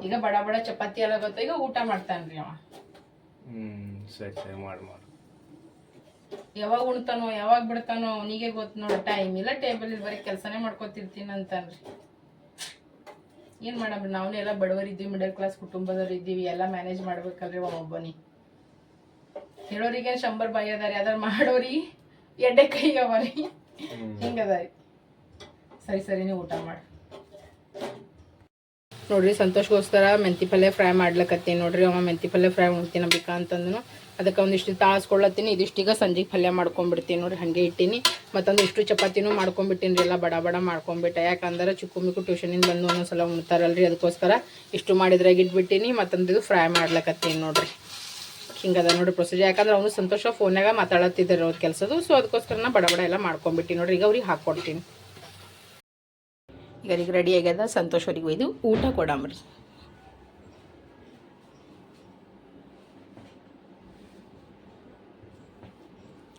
ಈಗ ಬಡ ಬಡ ಚಪಾತಿ ಎಲ್ಲ ಗೊತ್ತ? ಈಗ ಊಟ ಮಾಡ್ತಾನ್ರಿ ಅವ. ಹ್ಮ್ ಸರಿ ಸರಿ ಮಾಡಿ ಮಾಡು. ಯಾವಾಗ ಉಣ್ತಾನೋ ಯಾವಾಗ ಬಿಡ್ತಾನೋ ಅವನಿಗೆ ಗೊತ್ತು ನೋಡ ಟೈಮ್ ಇಲ್ಲ ಟೇಬಲ್ ಇಲ್ಲಿ ಬರೀ ಕೆಲಸನೇ ಮಾಡ್ಕೊತಿರ್ತೀನಿ ಅಂತನ್ರಿ. ಏನ್ ಮಾಡಮ್ರಿ ನಾವು ಎಲ್ಲ ಬಡವರು ಇದ್ದೀವಿ ಮಿಡಲ್ ಕ್ಲಾಸ್ ಕುಟುಂಬದವ್ರು ಇದ್ದೀವಿ ಎಲ್ಲ ಮ್ಯಾನೇಜ್ ಮಾಡ್ಬೇಕಲ್ರಿ ಒಬ್ಬನಿ. ಹೇಳೋರಿಗೆ ಶಂಬರ್ ಬಾಯಿ ಅದಾರಿ ಅದ್ರ ಮಾಡೋರಿ ಎಡ್ಡೆ ಕೈ ಅವರಿ ಹಿಂಗದಾರಿ. ಸರಿ ಸರಿನೇ ಊಟ ಮಾಡಿ. ನೋಡ್ರಿ, ಸಂತೋಷಗೋಸ್ಕರ ಮೆಂತಿ ಪಲ್ಯ ಫ್ರೈ ಮಾಡ್ಲಕತ್ತೀನಿ. ನೋಡ್ರಿ ಅವ ಮೆಂತಿ ಪಲ್ಯ ಫ್ರೈ ಉಣ್ತೀನಿ ಬೇಕಾ ಅದಕ್ಕೆ ಒಂದಿಷ್ಟು ತಾಸ್ಕೊಳ್ಳತ್ತೀನಿ ಇದಿಷ್ಟೀಗ ಸಂಜೆಗೆ ಪಲ್ಯ ಮಾಡ್ಕೊಂಡ್ಬಿಡ್ತೀನಿ ನೋಡ್ರಿ, ಹಂಗೆ ಇಟ್ಟೀನಿ. ಮತ್ತೊಂದು ಇಷ್ಟು ಚಪಾತಿನೂ ಮಾಡ್ಕೊಂಡ್ಬಿಟ್ಟಿನಿ ಎಲ್ಲ ಬಡ ಬಡ ಮಾಡ್ಕೊಂಡ್ಬಿಟ್ಟೆ ಯಾಕಂದ್ರೆ ಚಿಕ್ಕು ಮಿಕ್ಕು ಟ್ಯೂಷನಿಂದ ಬಂದು ಒಂದೊಂದ್ಸಲ ಉಣ್ತಾರಲ್ರಿ. ಅದಕ್ಕೋಸ್ಕರ ಇಷ್ಟು ಮಾಡಿದ್ರಾಗ ಇಟ್ಬಿಟ್ಟಿನಿ. ಮತ್ತೊಂದು ಫ್ರೈ ಮಾಡ್ಲಕತ್ತೀನಿ ನೋಡ್ರಿ. ಹಿಂಗದ ನೋಡ್ರಿ ಪ್ರೊಸೀಜರ್ ಯಾಕಂದ್ರೆ ಅವನು ಸಂತೋಷ ಫೋನ್ಯಾಗ ಮಾತಾಡತ್ತಿದ್ದಾರೆ ಅವ್ರ ಕೆಲಸದು. ಸೊ ಅದಕ್ಕೋಸ್ಕರ ನಾ ಬಡ ಬಡ ಎಲ್ಲ ಮಾಡ್ಕೊಂಡ್ಬಿಟ್ಟಿನಿ ನೋಡ್ರಿ, ಈಗ ಅವ್ರಿಗೆ ಹಾಕ್ಕೊಡ್ತೀನಿ ಈಗ ಈಗ ರೆಡಿ ಆಗ್ಯದ ಸಂತೋಷ ಅವ್ರಿಗೆ ಒಯ್ದು ಊಟ ಕೊಡಂಬ್ರಿ.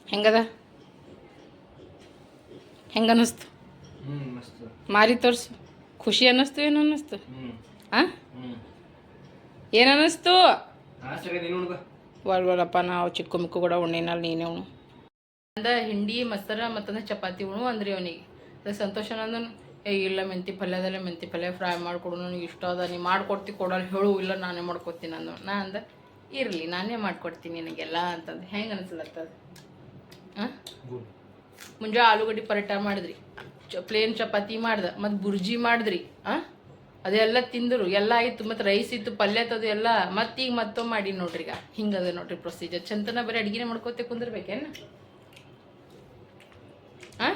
ಹೆಂಗದ? ಹೆಂಗ ಅನ್ನಿಸ್ತು? ಮಾರಿ ತೋರ್ಸು. ಖುಷಿ ಅನ್ನಿಸ್ತು ಏನು ಅನ್ನಿಸ್ತು? ಆ? ಏನು ಅನ್ನಿಸ್ತು? ಉಣ್ಬ ನಾವು ಚಿಕ್ಕ ಮಿಕ್ಕು ಕೂಡ ಉಣ್ಣೆನಲ್ಲಿ ನೀನೇ ಉಣ್ಣು. ಅಂದ ಹಿಂಡಿ ಮೊಸರ ಮತ್ತಂದ್ರೆ ಚಪಾತಿ ಉಣ್ಣು ಅಂದ್ರಿ ಅವನಿಗೆ. ಸಂತೋಷ ನಂದನು. ಏ ಇಲ್ಲ ಮೆಂತಿ ಪಲ್ಯದಲ್ಲೇ ಮೆಂತಿ ಪಲ್ಯ ಫ್ರೈ ಮಾಡಿಕೊಡು ನನಗೆ ಇಷ್ಟ ಅದ ನೀ ಮಾಡ್ಕೊಡ್ತಿ ಕೊಡಲ್ಲ ಹೇಳು ಇಲ್ಲ ನಾನೇ ಮಾಡ್ಕೊತೀನಿ ನಾನು ನಾ ಅಂದ ಇರಲಿ ನಾನೇ ಮಾಡ್ಕೊಡ್ತೀನಿ ನಿನಗೆಲ್ಲ ಅಂತಂದು. ಹೆಂಗೆ ಅನಿಸ್ಲತ್ತದ? ಹಾಂ ಮುಂಜಾ ಆಲೂಗಡ್ಡೆ ಪರೋಟ ಮಾಡಿದ್ರಿ ಚ ಪ್ಲೇನ್ ಚಪಾತಿ ಮಾಡ್ದೆ ಮತ್ತು ಬುರ್ಜಿ ಮಾಡಿದ್ರಿ ಹಾಂ ಅದೆಲ್ಲ ತಿಂದರು ಎಲ್ಲ ಆಯಿತು ಮತ್ತು ರೈಸ್ ಇತ್ತು ಪಲ್ಯ ತದು ಎಲ್ಲ ಮತ್ತೆ ಈಗ ಮತ್ತೊಮ್ಮೆ ಮಾಡಿ ನೋಡ್ರಿ ಈಗ. ಹಿಂಗದ ನೋಡ್ರಿ ಪ್ರೊಸೀಜರ್ ಚಂತನ ಬರೀ ಅಡುಗೆನೇ ಮಾಡ್ಕೋತೆ ಕುಂದಿರ್ಬೇಕೇನು ಆ?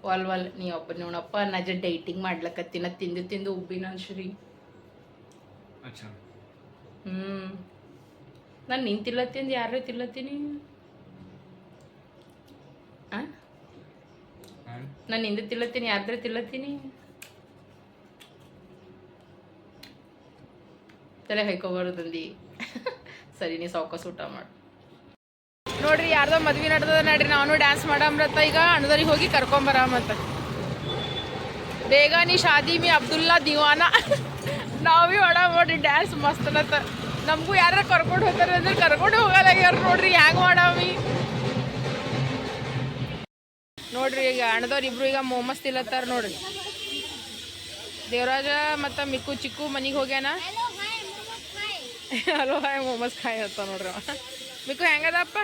ಹ್ಞೂ ನೀ ಬಂದೆ ಹ್ಞೂ ವಾಲ್ ವಾಲ್ ನೀ ಒಬ್ಬ ನೋಡಪ್ಪ ನಜ ಡೈಟಿಂಗ್ ಮಾಡ್ಲಕತ್ತಿನ ತಿಂದು ತಿಂದು ಉಬ್ಬಿನ ಅನ್ಸ್ರಿ ಹ್ಞೂ ನಾನು ನಿನ್ ತಿಲ್ಲತ್ತೀನಿ ಯಾರೇ ತಿಲ್ಲತ್ತೀನಿ ನಾನು ನಿಂದು ತಿಲ್ಲತ್ತೀನಿ ಯಾರ್ದ್ರೆ ತಿಲ್ಲತ್ತೀನಿ ತಲೆ ಹೈಕೋಬಾರ್ದಂದಿ ಸರಿ ನೀ ಸಾವ್ಕಾಸ ಊಟ ಮಾಡು. ನೋಡ್ರಿ ಯಾರ್ದೋ ಮದ್ವೆ ನಡ್ದದ ನಡ್ರಿ ನಾನು ಡ್ಯಾನ್ಸ್ ಮಾಡಮ್ರತ್ತ ಈಗ ಅಣ್ಣದವ್ರಿಗೆ ಹೋಗಿ ಕರ್ಕೊಂಬರಾಮತ್ತ ಬೇಗ ನೀ ಶಾದಿ ಮಿ ಅಬ್ದುಲ್ಲಾ ದಿವಾನ. ನಾವು ಭೀ ನೋಡ್ರಿ ನೋಡಿ ಡ್ಯಾನ್ಸ್ ಮಸ್ತ್ ಅನ್ನತ್ತ. ನಮಗೂ ಯಾರು ಕರ್ಕೊಂಡು ಹೋಗ್ತಾರೆ ಅಂದ್ರೆ ಕರ್ಕೊಂಡು ಹೋಗಲ್ಲಾಗ್ಯಾರ ನೋಡ್ರಿ ಹ್ಯಾಂಗ ಮಾಡಾಮಿ ನೋಡ್ರಿ ಈಗ ಅಣ್ಣದವ್ರು ಇಬ್ರು ಈಗ ಮೋಮಸ್ ತಿಲ್ಲತ್ತಾರ ನೋಡ್ರಿ. ದೇವರಾಜ ಮತ್ತು ಮಿಕ್ಕು ಚಿಕ್ಕು ಮನಿಗೆ ಹೋಗ್ಯಾನ? ಹಲೋ ಹಾಯ್ ಮೋಮಸ್ ಖಾಯ್ ಅಂತ ನೋಡ್ರಿ ಮಿಕ್ಕು ಹೆಂಗದಪ್ಪ?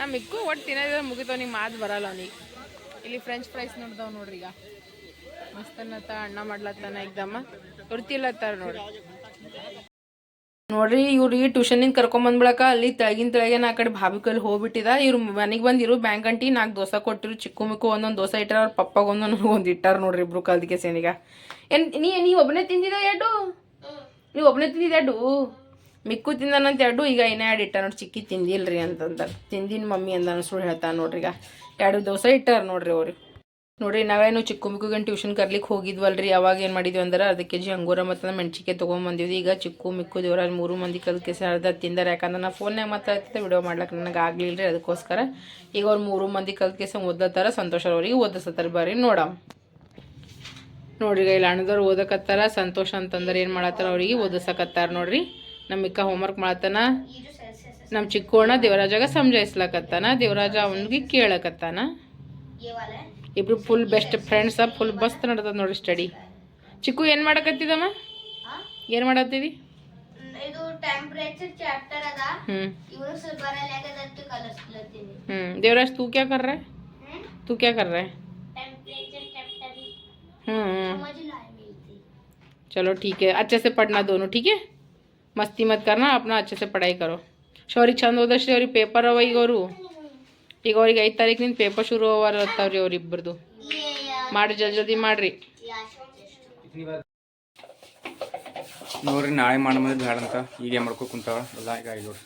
ನಾ ಇಕ್ಕು ಒಟ್ಟು ತಿನ್ನೋದಿದ್ರೆ ಮುಗಿತು, ಅವ್ನಿಗೆ ಮಾತು ಬರಲ್ಲ ಅವನಿಗೆ. ಇಲ್ಲಿ ಫ್ರೆಂಚ್ ಫ್ರೈಸ್ ನೋಡ್ದವ್ ನೋಡ್ರಿ ಈಗ. ಮಸ್ತ್ ಅನ್ನತ್ತ ಅಣ್ಣ ಮಾಡ್ಲತ್ತಾನ ಇದ್ದಮ್ಮ ಇವ್ರು ತಿಲ್ಲತ್ತಾರ ನೋಡ್ರಿ ನೋಡ್ರಿ ಇವ್ರಿಗೆ ಟ್ಯೂಷನಿಂದ ಕರ್ಕೊಂಬಂದ್ಬಿಳಕ ಅಲ್ಲಿ ತೆಳಗಿನ ತೆಳಗೆ ನಾ ಕಡೆ ಭಾಬಿಕಲ್ಲಿ ಕೈಲಿ ಹೋಗ್ಬಿಟ್ಟಿದ. ಇವ್ರು ಮನೆಗೆ ಬಂದಿರು ಬ್ಯಾಂಕ್ ಅಂಟಿ ನಾಲ್ಕು ದೋಸೆ ಕೊಟ್ಟಿರು. ಚಿಕ್ಕು ಮಿಕ್ಕು ಒಂದೊಂದು ದೋಸೆ ಇಟ್ಟಾರ ಅವ್ರ ಪಪ್ಪಾಗ ಒಂದೊಂದು ಒಂದು ಇಟ್ಟಾರ ನೋಡ್ರಿ ಇಬ್ರು ಕಲ್ದಿಕೆ ಸೇನಿಗ. ಏನ್, ನೀ ನೀ ಒಬ್ಬನೇ ತಿಂದಿದ ಎಡ್ಡು? ನೀವು ಒಬ್ಬನೇ ತಿಂದಿದ ಎರಡು ಮಿಕ್ಕು ತಿಂದಾನಂತ ಎರಡು ಈಗ ಏನೇ ಎರಡು ಇಟ್ಟ ನೋಡಿ, ಚಿಕ್ಕಿ ತಿಂದಿಲ್ರಿ ಅಂತಂದ ತಿಂದಿನ ಮಮ್ಮಿ ಅಂದ ಸುಳ್ಳು ಹೇಳ್ತಾನೆ ನೋಡ್ರಿ ಈಗ. ಎರಡು ದೋಸೆ ಇಟ್ಟಾರ ನೋಡ್ರಿ ಅವ್ರಿಗೆ ನೋಡ್ರಿ, ನಾವೇನು ಚಿಕ್ಕ ಗಂಟೆ ಟ್ಯೂಷನ್ ಕರ್ಲಿಕ್ಕೆ ಹೋಗಿದ್ವಲ್ರಿ, ಅವಾಗ ಏನು ಮಾಡಿದ್ವಿ ಅಂದ್ರೆ ಅರ್ಧ ಕೆ ಜಿ ಅಂಗೂರ ಮತ್ತು ಮೆಣಸಿಕೆ ತೊಗೊಂಬಂದಿದ್ವಿ ಈಗ ಚಿಕ್ಕು ಮಿಕ್ಕು ದೇವರಾಜ್ ಮೂರು ಮಂದಿ ಕಲ್ಕೆ ಅರ್ಧ ತಿಂದಾರೆ. ಯಾಕಂದ್ರೆ ನಾ ಫೋನ್ಯಾಗ ಮಾತಾಡ್ತಿದ್ದೆ ವಿಡಿಯೋ ಮಾಡ್ಲಿಕ್ಕೆ ನನಗೆ ಆಗಲಿಲ್ಲ ಅದಕ್ಕೋಸ್ಕರ ಈಗ ಅವ್ರು ಮೂರು ಮಂದಿ ಕಲ್ಕೆಸ ಓದತ್ತಾರ ಸಂತೋಷ ಅವ್ರಿಗೆ ಓದಿಸತ್ತಾರ ಬರ್ರಿ ನೋಡಮ್. ನೋಡ್ರಿ ಇಲ್ಲಿ ಅಣ್ಣದವ್ರು ಓದಕತ್ತಾರ, ಸಂತೋಷ ಅಂತಂದ್ರೆ ಏನು ಮಾಡತ್ತಾರ, ಅವ್ರಿಗೆ ಓದಿಸಕತ್ತಾರ ನೋಡ್ರಿ. ನಮ್ಮ ಇಕ್ಕ ಹೋಮ್ವರ್ಕ್ ಮಾಡತ್ತಾನ ನಮ್ಮ ಚಿಕ್ಕೋಣ ದೇವರಾಜಾಗ ಸಮಜಾಯಿಸ್ಲಕತ್ತಾನ ದೇವರಾಜ ಅವನಿಗೆ ಕೇಳಕತ್ತಾನ ಇಬ್ರು ಫುಲ್ ಬೆಸ್ಟ್ ಫ್ರೆಂಡ್ಸ್ ಫುಲ್ ಮಸ್ತ್ ನಡ್ತದ ನೋಡ್ರಿ ಸ್ಟಡಿ ಚಿಕ್ಕು ಏನು ಮಾಡಕತ್ತಿದಮ್ಮ ಏನು ಮಾಡತ್ತಿದಿ ಇದು ಟೆಂಪರೇಚರ್ ಚಾಪ್ಟರ್ ಅದ ಹ್ಞೂ ಇವರು ಸ್ವಲ್ಪ ಬರಲಾಗದಂತ ಕಲಿಸ್ಲತ್ತೀನಿ हम्म देवराज तू क्या कर रहा है तू क्या कर रहा है टेम्परेचर चैप्टर हम्म हम्म, समझ ला मिलती चलो ठीक है अच्छे से पढ़ना दोनों ठीक है मस्ती मत करना अपना अच्छे से पढ़ाई करो ಶೌರಿ ಚಂದ ಓದಶ್ರೀ ಅವ್ರಿಗೆ ಪೇಪರ್ ಅವ ಈಗ ಅವರು ಈಗ ಅವ್ರಿಗೆ ಐದು ತಾರೀಕಿನಿಂದ ಪೇಪರ್ ಶುರು ಅವತ್ತವ್ರಿ ಅವ್ರಿಬ್ಬರದು ये या ಮಾಡ್ರಿ ಜಲ್ದಿ ಜಲ್ದಿ ಮಾಡ್ರಿ या ನೋಡ್ರಿ ನಾಳೆ ಮಾಡಮಂದ್ರೆ ಬೇಡ ಅಂತ ಈಗ ಮಾಡ್ಕೊ ಕುಂತಾವ ಎಲ್ಲ ಈಗ ಆಗಿ ನೋಡ್ರಿ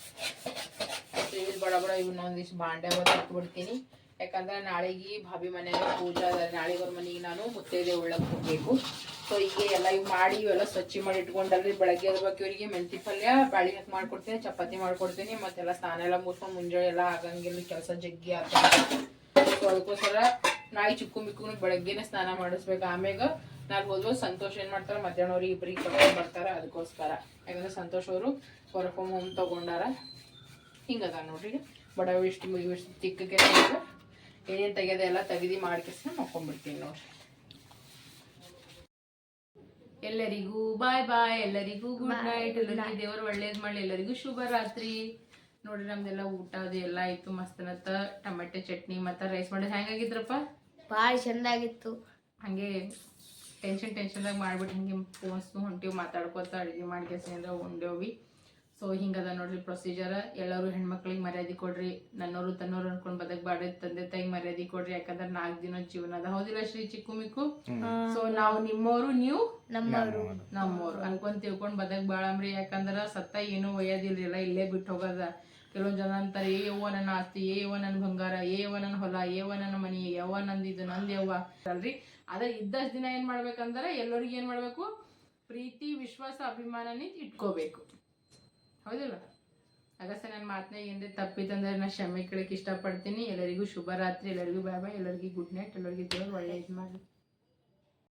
ಇಲ್ಲಿ ಬಡ ಬಡ ಇವನ್ನ ಒಂದಿಷ್ಟು ಬಾಂಡೆ ಬಿಡ್ತೀನಿ ಯಾಕಂದ್ರೆ ನಾಳೆಗೆ ಭಾಬಿ ಮನೆಯಾಗ ಪೂಜಾ ಅದ ನಾಳೆಗೆ ಅವ್ರ ಮನೆಗೆ ನಾನು ಮುತ್ತೈದೆ ಒಳಗೆ ಹೋಗ್ಬೇಕು ಸೊ ಈಗ ಎಲ್ಲ ಇವು ಮಾಡಿ, ಇವೆಲ್ಲ ಸ್ವಚ್ಛ ಮಾಡಿ ಇಟ್ಕೊಂಡಲ್ರಿ. ಬೆಳಗ್ಗೆ ಅದ್ರ ಬಗ್ಗೆ ಇವರಿಗೆ ಮೆಂತಿ ಪಲ್ಯ ಬಾಳಿ ಹಾಕಿ ಮಾಡ್ಕೊಡ್ತೀನಿ ಚಪಾತಿ ಮಾಡ್ಕೊಡ್ತೀನಿ, ಮತ್ತೆಲ್ಲ ಸ್ನಾನ ಎಲ್ಲ ಮುಗಿಸ್ಕೊಂಡು ಮುಂಜಾನೆ ಎಲ್ಲ ಆಗಂಗಿಲ್ಲ, ಕೆಲಸ ಜಗ್ಗಿ ಆಗ್ತದೆ. ಸೊ ಅದಕ್ಕೋಸ್ಕರ ನಾಯಿ ಚಿಕ್ಕು ಮಿಕ್ಕು ಬೆಳಗ್ಗೆನೆ ಸ್ನಾನ ಮಾಡಿಸ್ಬೇಕು. ಆಮ್ಯಾಗ ನಾಲ್ಕು ಹೋದ್ವು ಸಂತೋಷ್ ಏನ್ ಮಾಡ್ತಾರ, ಮಧ್ಯಾಹ್ನ ಅವ್ರಿಗೆ ಇಬ್ಬರಿಗೆ ಕರ್ಕೊಂಡು ಬರ್ತಾರ, ಅದಕ್ಕೋಸ್ಕರ. ಯಾಕಂದ್ರೆ ಸಂತೋಷ್ ಅವರು ವರ್ಕ್ ಫ್ರಮ್ ಹೋಮ್ ತಗೊಂಡಾರ. ಹಿಂಗದ ನೋಡ್ರಿ ಬಡವಿಷ್ಟು ಇಷ್ಟು ತಿಕ್ಕಕ್ಕೆ ಏನೇನು ತೆಗೆದ ಎಲ್ಲ ತೆಗೆದು ಮಾಡ್ಕೆಸ್ನ ಮಕ್ಕೊಂಡ್ಬಿಡ್ತೀನಿ ನೋಡ್ರಿ. ಎಲ್ಲರಿಗೂ ಬಾಯ್ ಬಾಯ್ ಎಲ್ಲರಿಗೂ ಗುಡ್ ನೈಟ್ ಎಲ್ಲರಿಗೂ ದೇವರು ಒಳ್ಳೇದ್ ಮಾಡಿ ಎಲ್ಲರಿಗೂ ಶುಭ ರಾತ್ರಿ ನೋಡ್ರಿ ನಮ್ದೆಲ್ಲ ಊಟ ಅದು ಎಲ್ಲ ಆಯ್ತು. ಮಸ್ತನತ್ತ ಟೊಮೆಟೊ ಚಟ್ನಿ ಮತ್ತ ರೈಸ್ ಮಾಡಿದ್ ಹೆಂಗಾಗಿದ್ರಪ್ಪ? ಭಾಳ ಚಂದಾಗಿತ್ತು. ಹಂಗೆ ಟೆನ್ಷನ್ ಟೆನ್ಷನ್ದಾಗ ಮಾಡ್ಬಿಟ್ಟು ಹಿಂಗೆ ಫೋನ್ಸ್ ಹೊಂಟಿವಿ ಮಾತಾಡ್ಕೊತ ಅಡುಗೆ ಮಾಡ್ಕೆಸಿಂದ ಉಂಡೇವಿ. ಸೊ ಹಿಂಗದ ನೋಡ್ರಿ ಪ್ರೊಸೀಜರ್ ಎಲ್ಲರೂ ಹೆಣ್ಮಕ್ಳಿಗೆ ಮರ್ಯಾದೆ ಕೊಡ್ರಿ. ನನ್ನೋರು ತನ್ನೋರು ಅನ್ಕೊಂಡ್ ಬದಕ್ಬಾರ್ರಿ ತಂದೆ ತಾಯಿ ಮರ್ಯಾದೆ ಕೊಡ್ರಿ. ಯಾಕಂದ್ರೆ ನಾಲ್ಕು ದಿನ ಜೀವನ ಅದ. ಹೌದಿಲ್ಲ ಶ್ರೀ ಚಿಕ್ಕು ಮಿಕ್ಕು? ಸೊ ನಾವು ನಿಮ್ಮವರು ನೀವು ನಮ್ಮವರು ನಮ್ಮವರು ಅನ್ಕೊಂಡ್ ತಿಳ್ಕೊಂಡ್ ಬದಕ್ ಬಾಳಂಬ್ರಿ ಯಾಕಂದ್ರ ಸತ್ತ ಏನು ಒಯ್ಯೋದಿಲ್ರಿ ಎಲ್ಲ ಇಲ್ಲೇ ಬಿಟ್ಟು ಹೋಗೋದ. ಕೆಲವೊಂದ್ ಜನ ಅಂತಾರೆ ಏ ಯವ್ವ ನನ್ನ ಆಸ್ತಿ ಏ ಯವ್ವ ನನ್ನ ಬಂಗಾರ ಏ ಯವ್ವ ನನ್ನ ಹೊಲ ಏ ಯವ್ವ ನನ್ನ ಮನಿ ಯವ್ವ ನಂದಿದು ನಂದ್ ಯವ್ವ ಅಲ್ರಿ. ಅದ್ರ ಇದ್ದಷ್ಟು ದಿನ ಏನ್ ಮಾಡ್ಬೇಕಂದ್ರೆ ಎಲ್ಲರಿಗೂ ಏನ್ ಮಾಡ್ಬೇಕು? ಪ್ರೀತಿ ವಿಶ್ವಾಸ ಅಭಿಮಾನನಿ ಇಟ್ಕೋಬೇಕು. ಹೌದಿಲ್ಲ? ಅಗಸ ನನ್ನ ಮಾತನಾಗ ಹಿಂದೆ ತಪ್ಪಿತಂದ್ರೆ ನಾ ಕ್ಷಮೆ ಕೇಳಕ್ಕೆ ಇಷ್ಟಪಡ್ತೀನಿ. ಎಲ್ಲರಿಗೂ ಶುಭರಾತ್ರಿ. ಎಲ್ಲರಿಗೂ ಬಾಯ್ ಬಾಯ್. ಎಲ್ಲರಿಗೂ ಗುಡ್ ನೈಟ್. ಎಲ್ಲರಿಗೂ ದೇವ್ರು ಒಳ್ಳೆ ಇದು ಮಾಡಿ